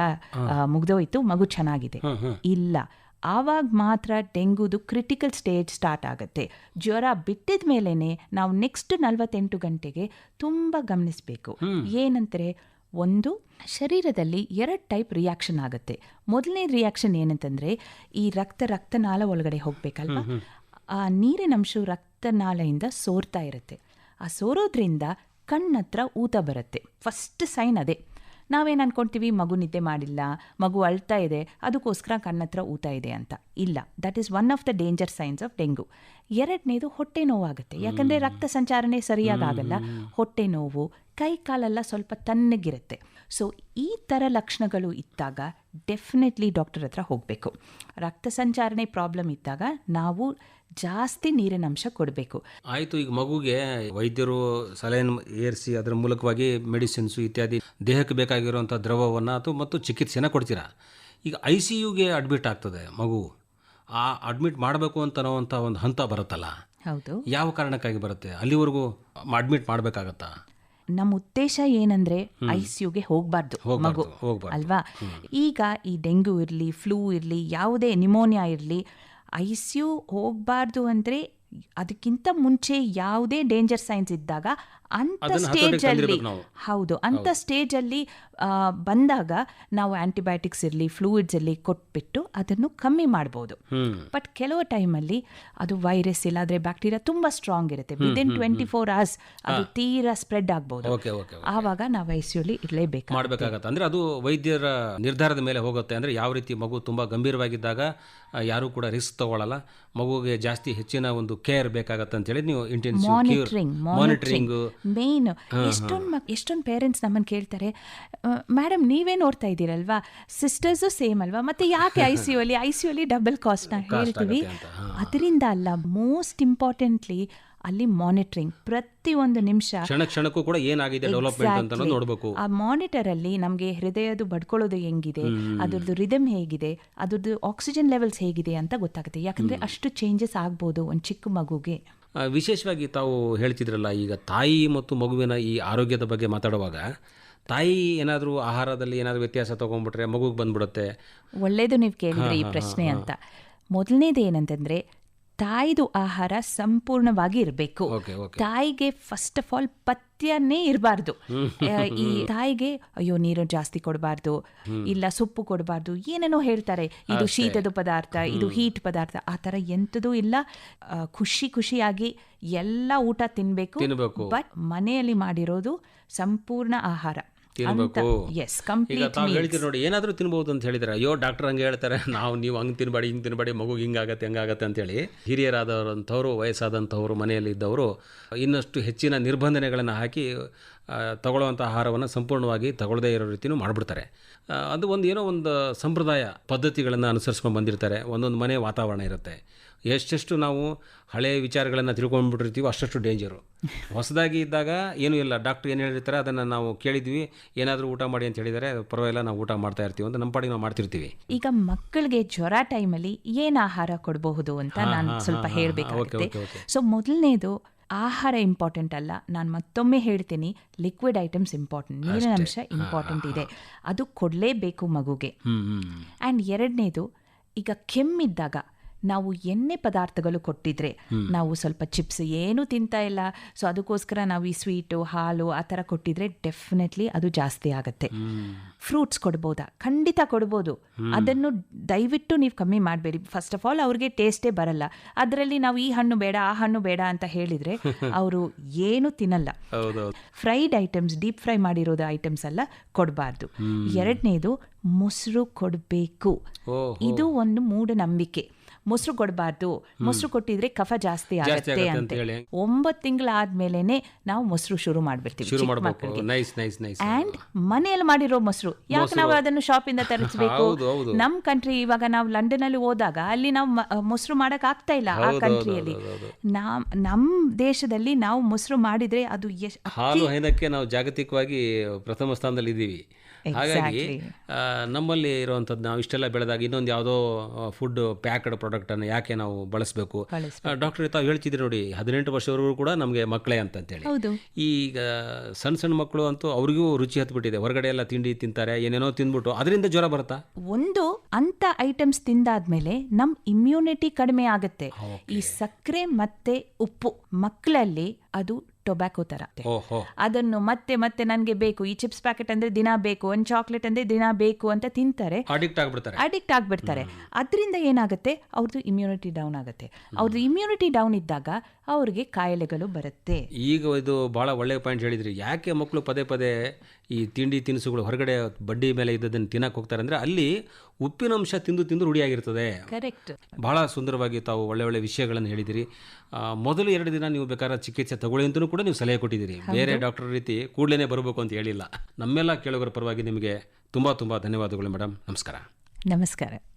ಮುಗ್ದೋಯ್ತು ಮಗು ಚೆನ್ನಾಗಿದೆ. ಇಲ್ಲ. ಆವಾಗ ಮಾತ್ರ ಡೆಂಗೂದು ಕ್ರಿಟಿಕಲ್ ಸ್ಟೇಜ್ ಸ್ಟಾರ್ಟ್ ಆಗುತ್ತೆ. ಜ್ವರ ಬಿಟ್ಟಿದ ಮೇಲೇ ನಾವು ನೆಕ್ಸ್ಟ್ ನಲವತ್ತೆಂಟು ಗಂಟೆಗೆ ತುಂಬ ಗಮನಿಸಬೇಕು. ಏನಂತಾರೆ ಒಂದು ಶರೀರದಲ್ಲಿ ಎರಡು ಟೈಪ್ ರಿಯಾಕ್ಷನ್ ಆಗುತ್ತೆ. ಮೊದಲನೇ ರಿಯಾಕ್ಷನ್ ಏನಂತಂದರೆ ಈ ರಕ್ತ ರಕ್ತನಾಳ ಒಳಗಡೆ ಹೋಗ್ಬೇಕಲ್ವಾ? ಆ ನೀರಿನಂಶ ರಕ್ತನಾಳೆಯಿಂದ ಸೋರ್ತಾ ಇರುತ್ತೆ. ಆ ಸೋರೋದ್ರಿಂದ ಕಣ್ಣತ್ರ ಊತ ಬರುತ್ತೆ. ಫಸ್ಟ್ ಸೈನ್ ಅದೇ. ನಾವೇನು ಅನ್ಕೊಂತೀವಿ? ಮಗು ನಿದ್ದೆ ಮಾಡಿಲ್ಲ ಮಗು ಅಳ್ತಾ ಇದೆ ಅದಕ್ಕೋಸ್ಕರ ಕಣ್ಣತ್ರ ಊತ ಇದೆ ಅಂತ. ಇಲ್ಲ that is one of the danger signs of dengue ಎರಡನೇದು ಹೊಟ್ಟೆ ನೋವಾಗುತ್ತೆ. ಯಾಕಂದರೆ ರಕ್ತ ಸಂಚಾರಣೆ ಸರಿಯಾಗಿ ಆಗಲ್ಲ ಹೊಟ್ಟೆ ನೋವು ಕೈ ಕಾಲೆಲ್ಲ ಸ್ವಲ್ಪ ತಣ್ಣಗಿರುತ್ತೆ. ಸೊ ಈ ಥರ ಲಕ್ಷಣಗಳು ಇದ್ದಾಗ ಡೆಫಿನೆಟ್ಲಿ ಡಾಕ್ಟರ್ ಹತ್ರ ಹೋಗಬೇಕು. ರಕ್ತ ಸಂಚಾರಣೆ ಪ್ರಾಬ್ಲಮ್ ಇದ್ದಾಗ ನಾವು ಜಾಸ್ತಿ ನೀರಿನ ಅಂಶ ಕೊಡಬೇಕು. ಆಯಿತು ಈಗ ಮಗುಗೆ ವೈದ್ಯರು ಸಲಹೆಯನ್ನು ಏರಿಸಿ ಅದರ ಮೂಲಕವಾಗಿ ಮೆಡಿಸಿನ್ಸು ಇತ್ಯಾದಿ ದೇಹಕ್ಕೆ ಬೇಕಾಗಿರುವಂಥ ದ್ರವವನ್ನು ಅಥವಾ ಮತ್ತು ಚಿಕಿತ್ಸೆನ ಕೊಡ್ತೀರಾ? ಈಗ ಐ ಸಿ ಯುಗೆ ಅಡ್ಮಿಟ್ ಆಗ್ತದೆ ಮಗು. ಆ ಅಡ್ಮಿಟ್ ಮಾಡಬೇಕು ಅಂತ ಅನ್ನೋವಂಥ ಒಂದು ಹಂತ ಬರುತ್ತಲ್ಲ. ಹೌದು. ಯಾವ ಕಾರಣಕ್ಕಾಗಿ ಬರುತ್ತೆ? ಅಲ್ಲಿವರೆಗೂ ಅಡ್ಮಿಟ್ ಮಾಡಬೇಕಾಗತ್ತಾ? ನಮ್ಮ ಉದ್ದೇಶ ಏನಂದ್ರೆ ಐ ಸಿ ಯುಗೆ ಹೋಗಬಾರ್ದು ಮಗು ಹೋಗ್ಬಾರ್ದು. ಅಲ್ವಾ? ಈಗ ಈ ಡೆಂಗ್ಯೂ ಇರಲಿ ಫ್ಲೂ ಇರಲಿ ಯಾವುದೇ ನಿಮೋನಿಯಾ ಇರಲಿ ಐ ಸಿ ಯು ಹೋಗಬಾರ್ದು ಅಂದರೆ ಅದಕ್ಕಿಂತ ಮುಂಚೆ ಯಾವುದೇ ಡೇಂಜರ್ ಸೈನ್ಸ್ ಇದ್ದಾಗ ಅಂತ ಸ್ಟೇಜ್ ಅಲ್ಲಿ. ಹೌದು. ಅಂತ ಸ್ಟೇಜ್ ಅಲ್ಲಿ ಬಂದಾಗ ನಾವು ಆಂಟಿಬಯೋಟಿಕ್ಸ್ ಇರಲಿ ಫ್ಲೂಯಿಡ್ಸ್ ಇರಲಿ ಕೊಟ್ಬಿಟ್ಟು ಅದನ್ನು ಕಮ್ಮಿ ಮಾಡ್ಬೋದು. ಬಟ್ ಕೆಲವು ಟೈಮಲ್ಲಿ ಅದು ವೈರಸ್ ಇಲ್ಲಾದ್ರೆ ಬ್ಯಾಕ್ಟೀರಿಯಾ ತುಂಬಾ ಸ್ಟ್ರಾಂಗ್ ಇರುತ್ತೆ. ವಿದಿನ್ ಟ್ವೆಂಟಿ ಫೋರ್ ಅವರ್ಸ್ ಅದು ತೀರಾ ಸ್ಪ್ರೆಡ್ ಆಗ್ಬೋದು. ಆವಾಗ ನಾವು ಐ ಸಿ ಯುಲಿ ಇರಲೇಬೇಕು ಮಾಡಬೇಕಾಗತ್ತೆ. ಅಂದ್ರೆ ಅದು ವೈದ್ಯರ ನಿರ್ಧಾರದ ಮೇಲೆ ಹೋಗುತ್ತೆ. ಅಂದ್ರೆ ಯಾವ ರೀತಿ ಮಗು ತುಂಬಾ ಗಂಭೀರವಾಗಿದ್ದಾಗ ಯಾರು ಕೂಡ ರಿಸ್ಕ್ ತಗೊಳ್ಳಲ್ಲ ಮಗುಗೆ ಜಾಸ್ತಿ ಹೆಚ್ಚಿನ ಒಂದು ಕೇರ್ ಬೇಕಾಗತ್ತೆ ಅಂತ ಹೇಳಿ ನೀವು ಇಂಟೆನ್ಸಿವ್ ಮಾನಿಟರಿಂಗ್ ಮೇನ್ ಎಷ್ಟೊಂದು ಮಕ್ ಎಷ್ಟೊಂದು ಪೇರೆಂಟ್ಸ್ ನಮ್ಮನ್ನು ಕೇಳ್ತಾರೆ ಮೇಡಮ್ ನೀವೇ ನೋಡ್ತಾ ಇದ್ದೀರಲ್ವಾ? ಸಿಸ್ಟರ್ಸು ಸೇಮ್ ಅಲ್ವಾ? ಮತ್ತೆ ಯಾಕೆ ಐ ಸಿ ಯು ಅಲ್ಲಿ ಐ ಸಿ ಯು ಅಲ್ಲಿ ಡಬಲ್ ಕಾಸ್ಟ್ ಹೇಳ್ತೀವಿ? ಅದರಿಂದ ಅಲ್ಲ ಮೋಸ್ಟ್ ಇಂಪಾರ್ಟೆಂಟ್ಲಿ ಅಲ್ಲಿ ಮಾನಿಟರಿಂಗ್ ಪ್ರತಿ ಒಂದು ನಿಮಿಷ. ಕ್ಷಣ ಕ್ಷಣಕ್ಕೂ ಕೂಡ ಏನಾಗಿದೆ ಡೆವಲಪ್ಮೆಂಟ್ ಅಂತ ನೋಡಬೇಕು. ಆ ಮಾನಿಟರ್ ಅಲ್ಲಿ ನಮಗೆ ಹೃದಯದ ಬಡ್ಕೊಳ್ಳೋದು ಹೆಂಗಿದೆ ಅದರದ್ದು ರಿದಮ್ ಹೇಗಿದೆ ಅದರದ್ದು ಆಕ್ಸಿಜನ್ ಲೆವೆಲ್ಸ್ ಹೇಗಿದೆ ಅಂತ ಗೊತ್ತಾಗುತ್ತೆ. ಯಾಕಂದ್ರೆ ಅಷ್ಟು ಚೇಂಜಸ್ ಆಗ್ಬೋದು ಒಂದು ಚಿಕ್ಕ ಮಗುಗೆ. ವಿಶೇಷವಾಗಿ ತಾವು ಹೇಳ್ತಿದ್ರಲ್ಲ ಈಗ ತಾಯಿ ಮತ್ತು ಮಗುವಿನ ಈ ಆರೋಗ್ಯದ ಬಗ್ಗೆ ಮಾತಾಡುವಾಗ ತಾಯಿ ಏನಾದರೂ ಆಹಾರದಲ್ಲಿ ಏನಾದರೂ ವ್ಯತ್ಯಾಸ ತೊಗೊಂಡ್ಬಿಟ್ರೆ ಮಗುಗೆ ಬಂದ್ಬಿಡುತ್ತೆ? ಒಳ್ಳೆಯದು ನೀವು ಕೇಳಿದ್ರೆ ಈ ಪ್ರಶ್ನೆ ಅಂತ. ಮೊದಲನೇದು ಏನಂತಂದ್ರೆ ತಾಯಿದು ಆಹಾರ ಸಂಪೂರ್ಣವಾಗಿ ಇರಬೇಕು. ತಾಯಿಗೆ ಫಸ್ಟ್ ಆಫ್ ಆಲ್ ಪಥ್ಯನೇ ಇರಬಾರ್ದು. ಈ ತಾಯಿಗೆ ಅಯ್ಯೋ ನೀರು ಜಾಸ್ತಿ ಕೊಡಬಾರ್ದು ಇಲ್ಲ ಸೊಪ್ಪು ಕೊಡಬಾರ್ದು ಏನೇನೋ ಹೇಳ್ತಾರೆ. ಇದು ಶೀತದ ಪದಾರ್ಥ ಇದು ಹೀಟ್ ಪದಾರ್ಥ ಆ ತರ ಎಂತದು ಇಲ್ಲ. ಖುಷಿ ಖುಷಿಯಾಗಿ ಎಲ್ಲ ಊಟ ತಿನ್ಬೇಕು. ಬಟ್ ಮನೆಯಲ್ಲಿ ಮಾಡಿರೋದು ಸಂಪೂರ್ಣ ಆಹಾರ. ತಿನ್ಬೇಕು. ಎಸ್ ಈಗ ಕಂಪ್ಲೀಟ್ ತಾವು ಹೇಳ್ತೀರಿ ನೋಡಿ ಏನಾದರೂ ತಿನ್ಬೋದು ಅಂತ ಹೇಳಿದ್ರೆ. ಅಯ್ಯೋ ಡಾಕ್ಟರ್ ಹಂಗೆ ಹೇಳ್ತಾರೆ. ನಾವು ನೀವು ಹಂಗೆ ತಿನ್ಬೇಡಿ ಹಿಂಗೆ ತಿನ್ಬೇಡಿ ಮಗು ಹಿಂಗಾಗತ್ತೆ ಹಂಗಾಗತ್ತೆ ಅಂತೇಳಿ ಹಿರಿಯರಾದವರಂಥವ್ರು ವಯಸ್ಸಾದಂಥವ್ರು ಮನೆಯಲ್ಲಿ ಇದ್ದವರು ಇನ್ನಷ್ಟು ಹೆಚ್ಚಿನ ನಿರ್ಬಂಧನೆಗಳನ್ನು ಹಾಕಿ ತಗೊಳ್ಳುವಂಥ ಆಹಾರವನ್ನು ಸಂಪೂರ್ಣವಾಗಿ ತಗೊಳ್ಳದೇ ಇರೋ ರೀತಿಯೂ ಮಾಡಿಬಿಡ್ತಾರೆ. ಅದು ಒಂದು ಏನೋ ಒಂದು ಸಂಪ್ರದಾಯ ಪದ್ಧತಿಗಳನ್ನು ಅನುಸರಿಸ್ಕೊಂಡು ಬಂದಿರ್ತಾರೆ. ಒಂದೊಂದು ಮನೆ ವಾತಾವರಣ ಇರುತ್ತೆ. ಎಷ್ಟೆಷ್ಟು ನಾವು ಹಳೆಯ ವಿಚಾರಗಳನ್ನು ತಿಳ್ಕೊಂಡ್ಬಿಟ್ಟಿರ್ತೀವೋ ಅಷ್ಟಷ್ಟು ಡೇಂಜರು. ಹೊಸದಾಗಿ ಇದ್ದಾಗ ಏನೂ ಇಲ್ಲ. ಡಾಕ್ಟ್ರ್ ಏನು ಹೇಳಿರ್ತಾರೆ ಅದನ್ನು ನಾವು ಕೇಳಿದ್ವಿ. ಏನಾದರೂ ಊಟ ಮಾಡಿ ಅಂತ ಹೇಳಿದರೆ ಪರವಾಗಿಲ್ಲ ನಾವು ಊಟ ಮಾಡ್ತಾ ಇರ್ತೀವಿ ಅಂತ ನಮ್ಮ ಪಾಡಿಗೆ ನಾವು ಮಾಡ್ತಿರ್ತೀವಿ. ಈಗ ಮಕ್ಕಳಿಗೆ ಜ್ವರ ಟೈಮಲ್ಲಿ ಏನು ಆಹಾರ ಕೊಡಬಹುದು ಅಂತ ನಾನು ಸ್ವಲ್ಪ ಹೇಳಬೇಕಾಗುತ್ತೆ. ಸೊ ಮೊದಲನೇದು ಆಹಾರ ಇಂಪಾರ್ಟೆಂಟ್ ಅಲ್ಲ. ನಾನು ಮತ್ತೊಮ್ಮೆ ಹೇಳ್ತೀನಿ ಲಿಕ್ವಿಡ್ ಐಟಮ್ಸ್ ಇಂಪಾರ್ಟೆಂಟ್ ನೀರಿನ ಅಂಶ ಇಂಪಾರ್ಟೆಂಟ್ ಇದೆ. ಅದು ಕೊಡಲೇಬೇಕು ಮಗುಗೆ. ಆ್ಯಂಡ್ ಎರಡನೇದು ಈಗ ಕೆಮ್ಮಿದ್ದಾಗ ನಾವು ಎಣ್ಣೆ ಪದಾರ್ಥಗಳು ಕೊಟ್ಟಿದ್ರೆ ನಾವು ಸ್ವಲ್ಪ ಚಿಪ್ಸ್ ಏನು ತಿಂತಾ ಇಲ್ಲ. ಸೊ ಅದಕ್ಕೋಸ್ಕರ ನಾವು ಈ ಸ್ವೀಟು ಹಾಲು ಆ ಥರ ಕೊಟ್ಟಿದ್ರೆ ಡೆಫಿನೆಟ್ಲಿ ಅದು ಜಾಸ್ತಿ ಆಗುತ್ತೆ. ಫ್ರೂಟ್ಸ್ ಕೊಡ್ಬೋದಾ? ಖಂಡಿತ ಕೊಡ್ಬೋದು. ಅದನ್ನು ದಯವಿಟ್ಟು ನೀವು ಕಮ್ಮಿ ಮಾಡಬೇಡಿ. ಫಸ್ಟ್ ಆಫ್ ಆಲ್ ಅವ್ರಿಗೆ ಟೇಸ್ಟೇ ಬರಲ್ಲ. ಅದರಲ್ಲಿ ನಾವು ಈ ಹಣ್ಣು ಬೇಡ ಆ ಹಣ್ಣು ಬೇಡ ಅಂತ ಹೇಳಿದರೆ ಅವರು ಏನು ತಿನ್ನಲ್ಲ. ಫ್ರೈಡ್ ಐಟಮ್ಸ್ ಡೀಪ್ ಫ್ರೈ ಮಾಡಿರೋದು ಐಟಮ್ಸ್ ಎಲ್ಲ ಕೊಡಬಾರ್ದು. ಎರಡನೇದು ಮೊಸರು ಕೊಡಬೇಕು. ಇದು ಒಂದು ಮೂಢನಂಬಿಕೆ. ಮೊಸರು ಕೊಡಬಾರ್ದು. ಮೊಸರು ಕೊಟ್ಟಿದ್ರೆ ಕಫ ಜಾಸ್ತಿ ಆಗುತ್ತೆ ಅಂತ. ಒಂಬತ್ತು ತಿಂಗಳಾದ್ಮೇಲೆನೆ ನಾವು ಮೊಸರು ಶುರು ಮಾಡ್ಬಿಡ್ತೀವಿ ಅಂಡ್ ಮನೆಯಲ್ಲಿ ಮಾಡಿರೋ ಮೊಸರು ಯಾಕೆ ನಾವು ಅದನ್ನು ಶಾಪಿಂದ ತರಿಸಬೇಕು. ನಮ್ ಕಂಟ್ರಿ ಇವಾಗ ನಾವು ಲಂಡನ್ ಅಲ್ಲಿ ಹೋದಾಗ ಅಲ್ಲಿ ನಾವು ಮೊಸರು ಮಾಡಕ್ ಆಗ್ತಾ ಇಲ್ಲ ಆ ಕಂಟ್ರಿಯಲ್ಲಿ ನಮ್ ನಮ್ ದೇಶದಲ್ಲಿ ನಾವು ಮೊಸರು ಮಾಡಿದ್ರೆ ಅದು ಹಾಲು ಹೈನಕ್ಕೆ ನಾವು ಜಾಗತಿಕವಾಗಿ ಪ್ರಥಮ ಸ್ಥಾನದಲ್ಲಿ ಇದ್ದೀವಿ ಹಾಗಾಗಿ ನಮ್ಮಲ್ಲಿ ಇರುವಂಥದ್ದು ನಾವು ಇಷ್ಟೆಲ್ಲ ಬೆಳೆದಾಗ ಇನ್ನೊಂದು ಯಾವುದೋ ಫುಡ್ ಪ್ಯಾಕ್ಡ್ ಪ್ರಾಡಕ್ಟನ್ನು ಯಾಕೆ ನಾವು ಬಳಸಬೇಕು? ಡಾಕ್ಟರ್ ತಾವು ಹೇಳ್ತಿದ್ರಿ ನೋಡಿ ಹದಿನೆಂಟು ವರ್ಷವರೆಗೂ ಕೂಡ ನಮಗೆ ಮಕ್ಕಳೇ ಅಂತಂತೇಳಿ. ಹೌದು. ಈಗ ಸಣ್ಣ ಸಣ್ಣ ಮಕ್ಕಳು ಅಂತೂ ಅವ್ರಿಗೂ ರುಚಿ ಹತ್ಬಿಟ್ಟಿದೆ. ಹೊರಗಡೆ ಎಲ್ಲ ತಿಂಡಿ ತಿಂತಾರೆ ಏನೇನೋ ತಿಂದ್ಬಿಟ್ಟು. ಅದರಿಂದ ಜ್ವರ ಬರುತ್ತಾ? ಒಂದು ಅಂತ ಐಟಮ್ಸ್ ತಿಂದಾದ್ಮೇಲೆ ನಮ್ ಇಮ್ಯುನಿಟಿ ಕಡಿಮೆ ಆಗುತ್ತೆ. ಈ ಸಕ್ಕರೆ ಮತ್ತೆ ಉಪ್ಪು ಮಕ್ಕಳಲ್ಲಿ ಅದು ಟೊಬ್ಯಾಕೋ ತರ. ಓಹೋ. ಅದನ್ನು ಮತ್ತೆ ಮತ್ತೆ ನನಗೆ ಬೇಕು. ಈ ಚಿಪ್ಸ್ ಪ್ಯಾಕೆಟ್ ಅಂದ್ರೆ ದಿನ ಬೇಕು ಒಂದು ಚಾಕ್ಲೇಟ್ ಅಂದ್ರೆ ದಿನ ಬೇಕು ಅಂತ ತಿಂತಾರೆ. ಅಡಿಕ್ಟ್ ಆಗಿಬಿಡ್ತಾರೆ. ಅಡಿಕ್ಟ್ ಆಗ್ಬಿಡ್ತಾರೆ. ಅದರಿಂದ ಏನಾಗುತ್ತೆ? ಅವ್ರದ್ದು ಇಮ್ಯುನಿಟಿ ಡೌನ್ ಆಗುತ್ತೆ. ಅವ್ರದ್ದು ಇಮ್ಯುನಿಟಿ ಡೌನ್ ಇದ್ದಾಗ ಅವ್ರಿಗೆ ಕಾಯಿಲೆಗಳು ಬರುತ್ತೆ. ಈಗ ಇದು ಬಹಳ ಒಳ್ಳೆಯ ಪಾಯಿಂಟ್ ಹೇಳಿದ್ರಿ. ಯಾಕೆ ಮಕ್ಕಳು ಪದೇ ಪದೇ ಈ ತಿಂಡಿ ತಿನಿಸುಗಳು ಹೊರಗಡೆ ಬಡ್ಡಿ ಮೇಲೆ ಇದ್ದದನ್ನು ತಿನ್ನಕ್ಕೆ ಹೋಗ್ತಾರೆ ಅಂದರೆ ಅಲ್ಲಿ ಉಪ್ಪಿನ ಅಂಶ ತಿಂದು ತಿಂದು ರೂಢಿಯಾಗಿರ್ತದೆ. ಕರೆಕ್ಟ್ ಬಹಳ ಸುಂದರವಾಗಿ ತಾವು ಒಳ್ಳೆ ಒಳ್ಳೆ ವಿಷಯಗಳನ್ನು ಹೇಳಿದಿರಿ. ಮೊದಲು ಎರಡು ದಿನ ನೀವು ಬೇಕಾದ್ರೆ ಚಿಕಿತ್ಸೆ ತಗೊಳ್ಳಿ ಅಂತಲೂ ಕೂಡ ನೀವು ಸಲಹೆ ಕೊಟ್ಟಿದ್ದೀರಿ ಬೇರೆ ಡಾಕ್ಟರ್ ರೀತಿ ಕೂಡಲೇ ಬರಬೇಕು ಅಂತ ಹೇಳಿಲ್ಲ. ನಮ್ಮೆಲ್ಲ ಕೇಳುಗರ ಪರವಾಗಿ ನಿಮಗೆ ತುಂಬ ತುಂಬ ಧನ್ಯವಾದಗಳು ಮೇಡಮ್ ನಮಸ್ಕಾರ. ನಮಸ್ಕಾರ.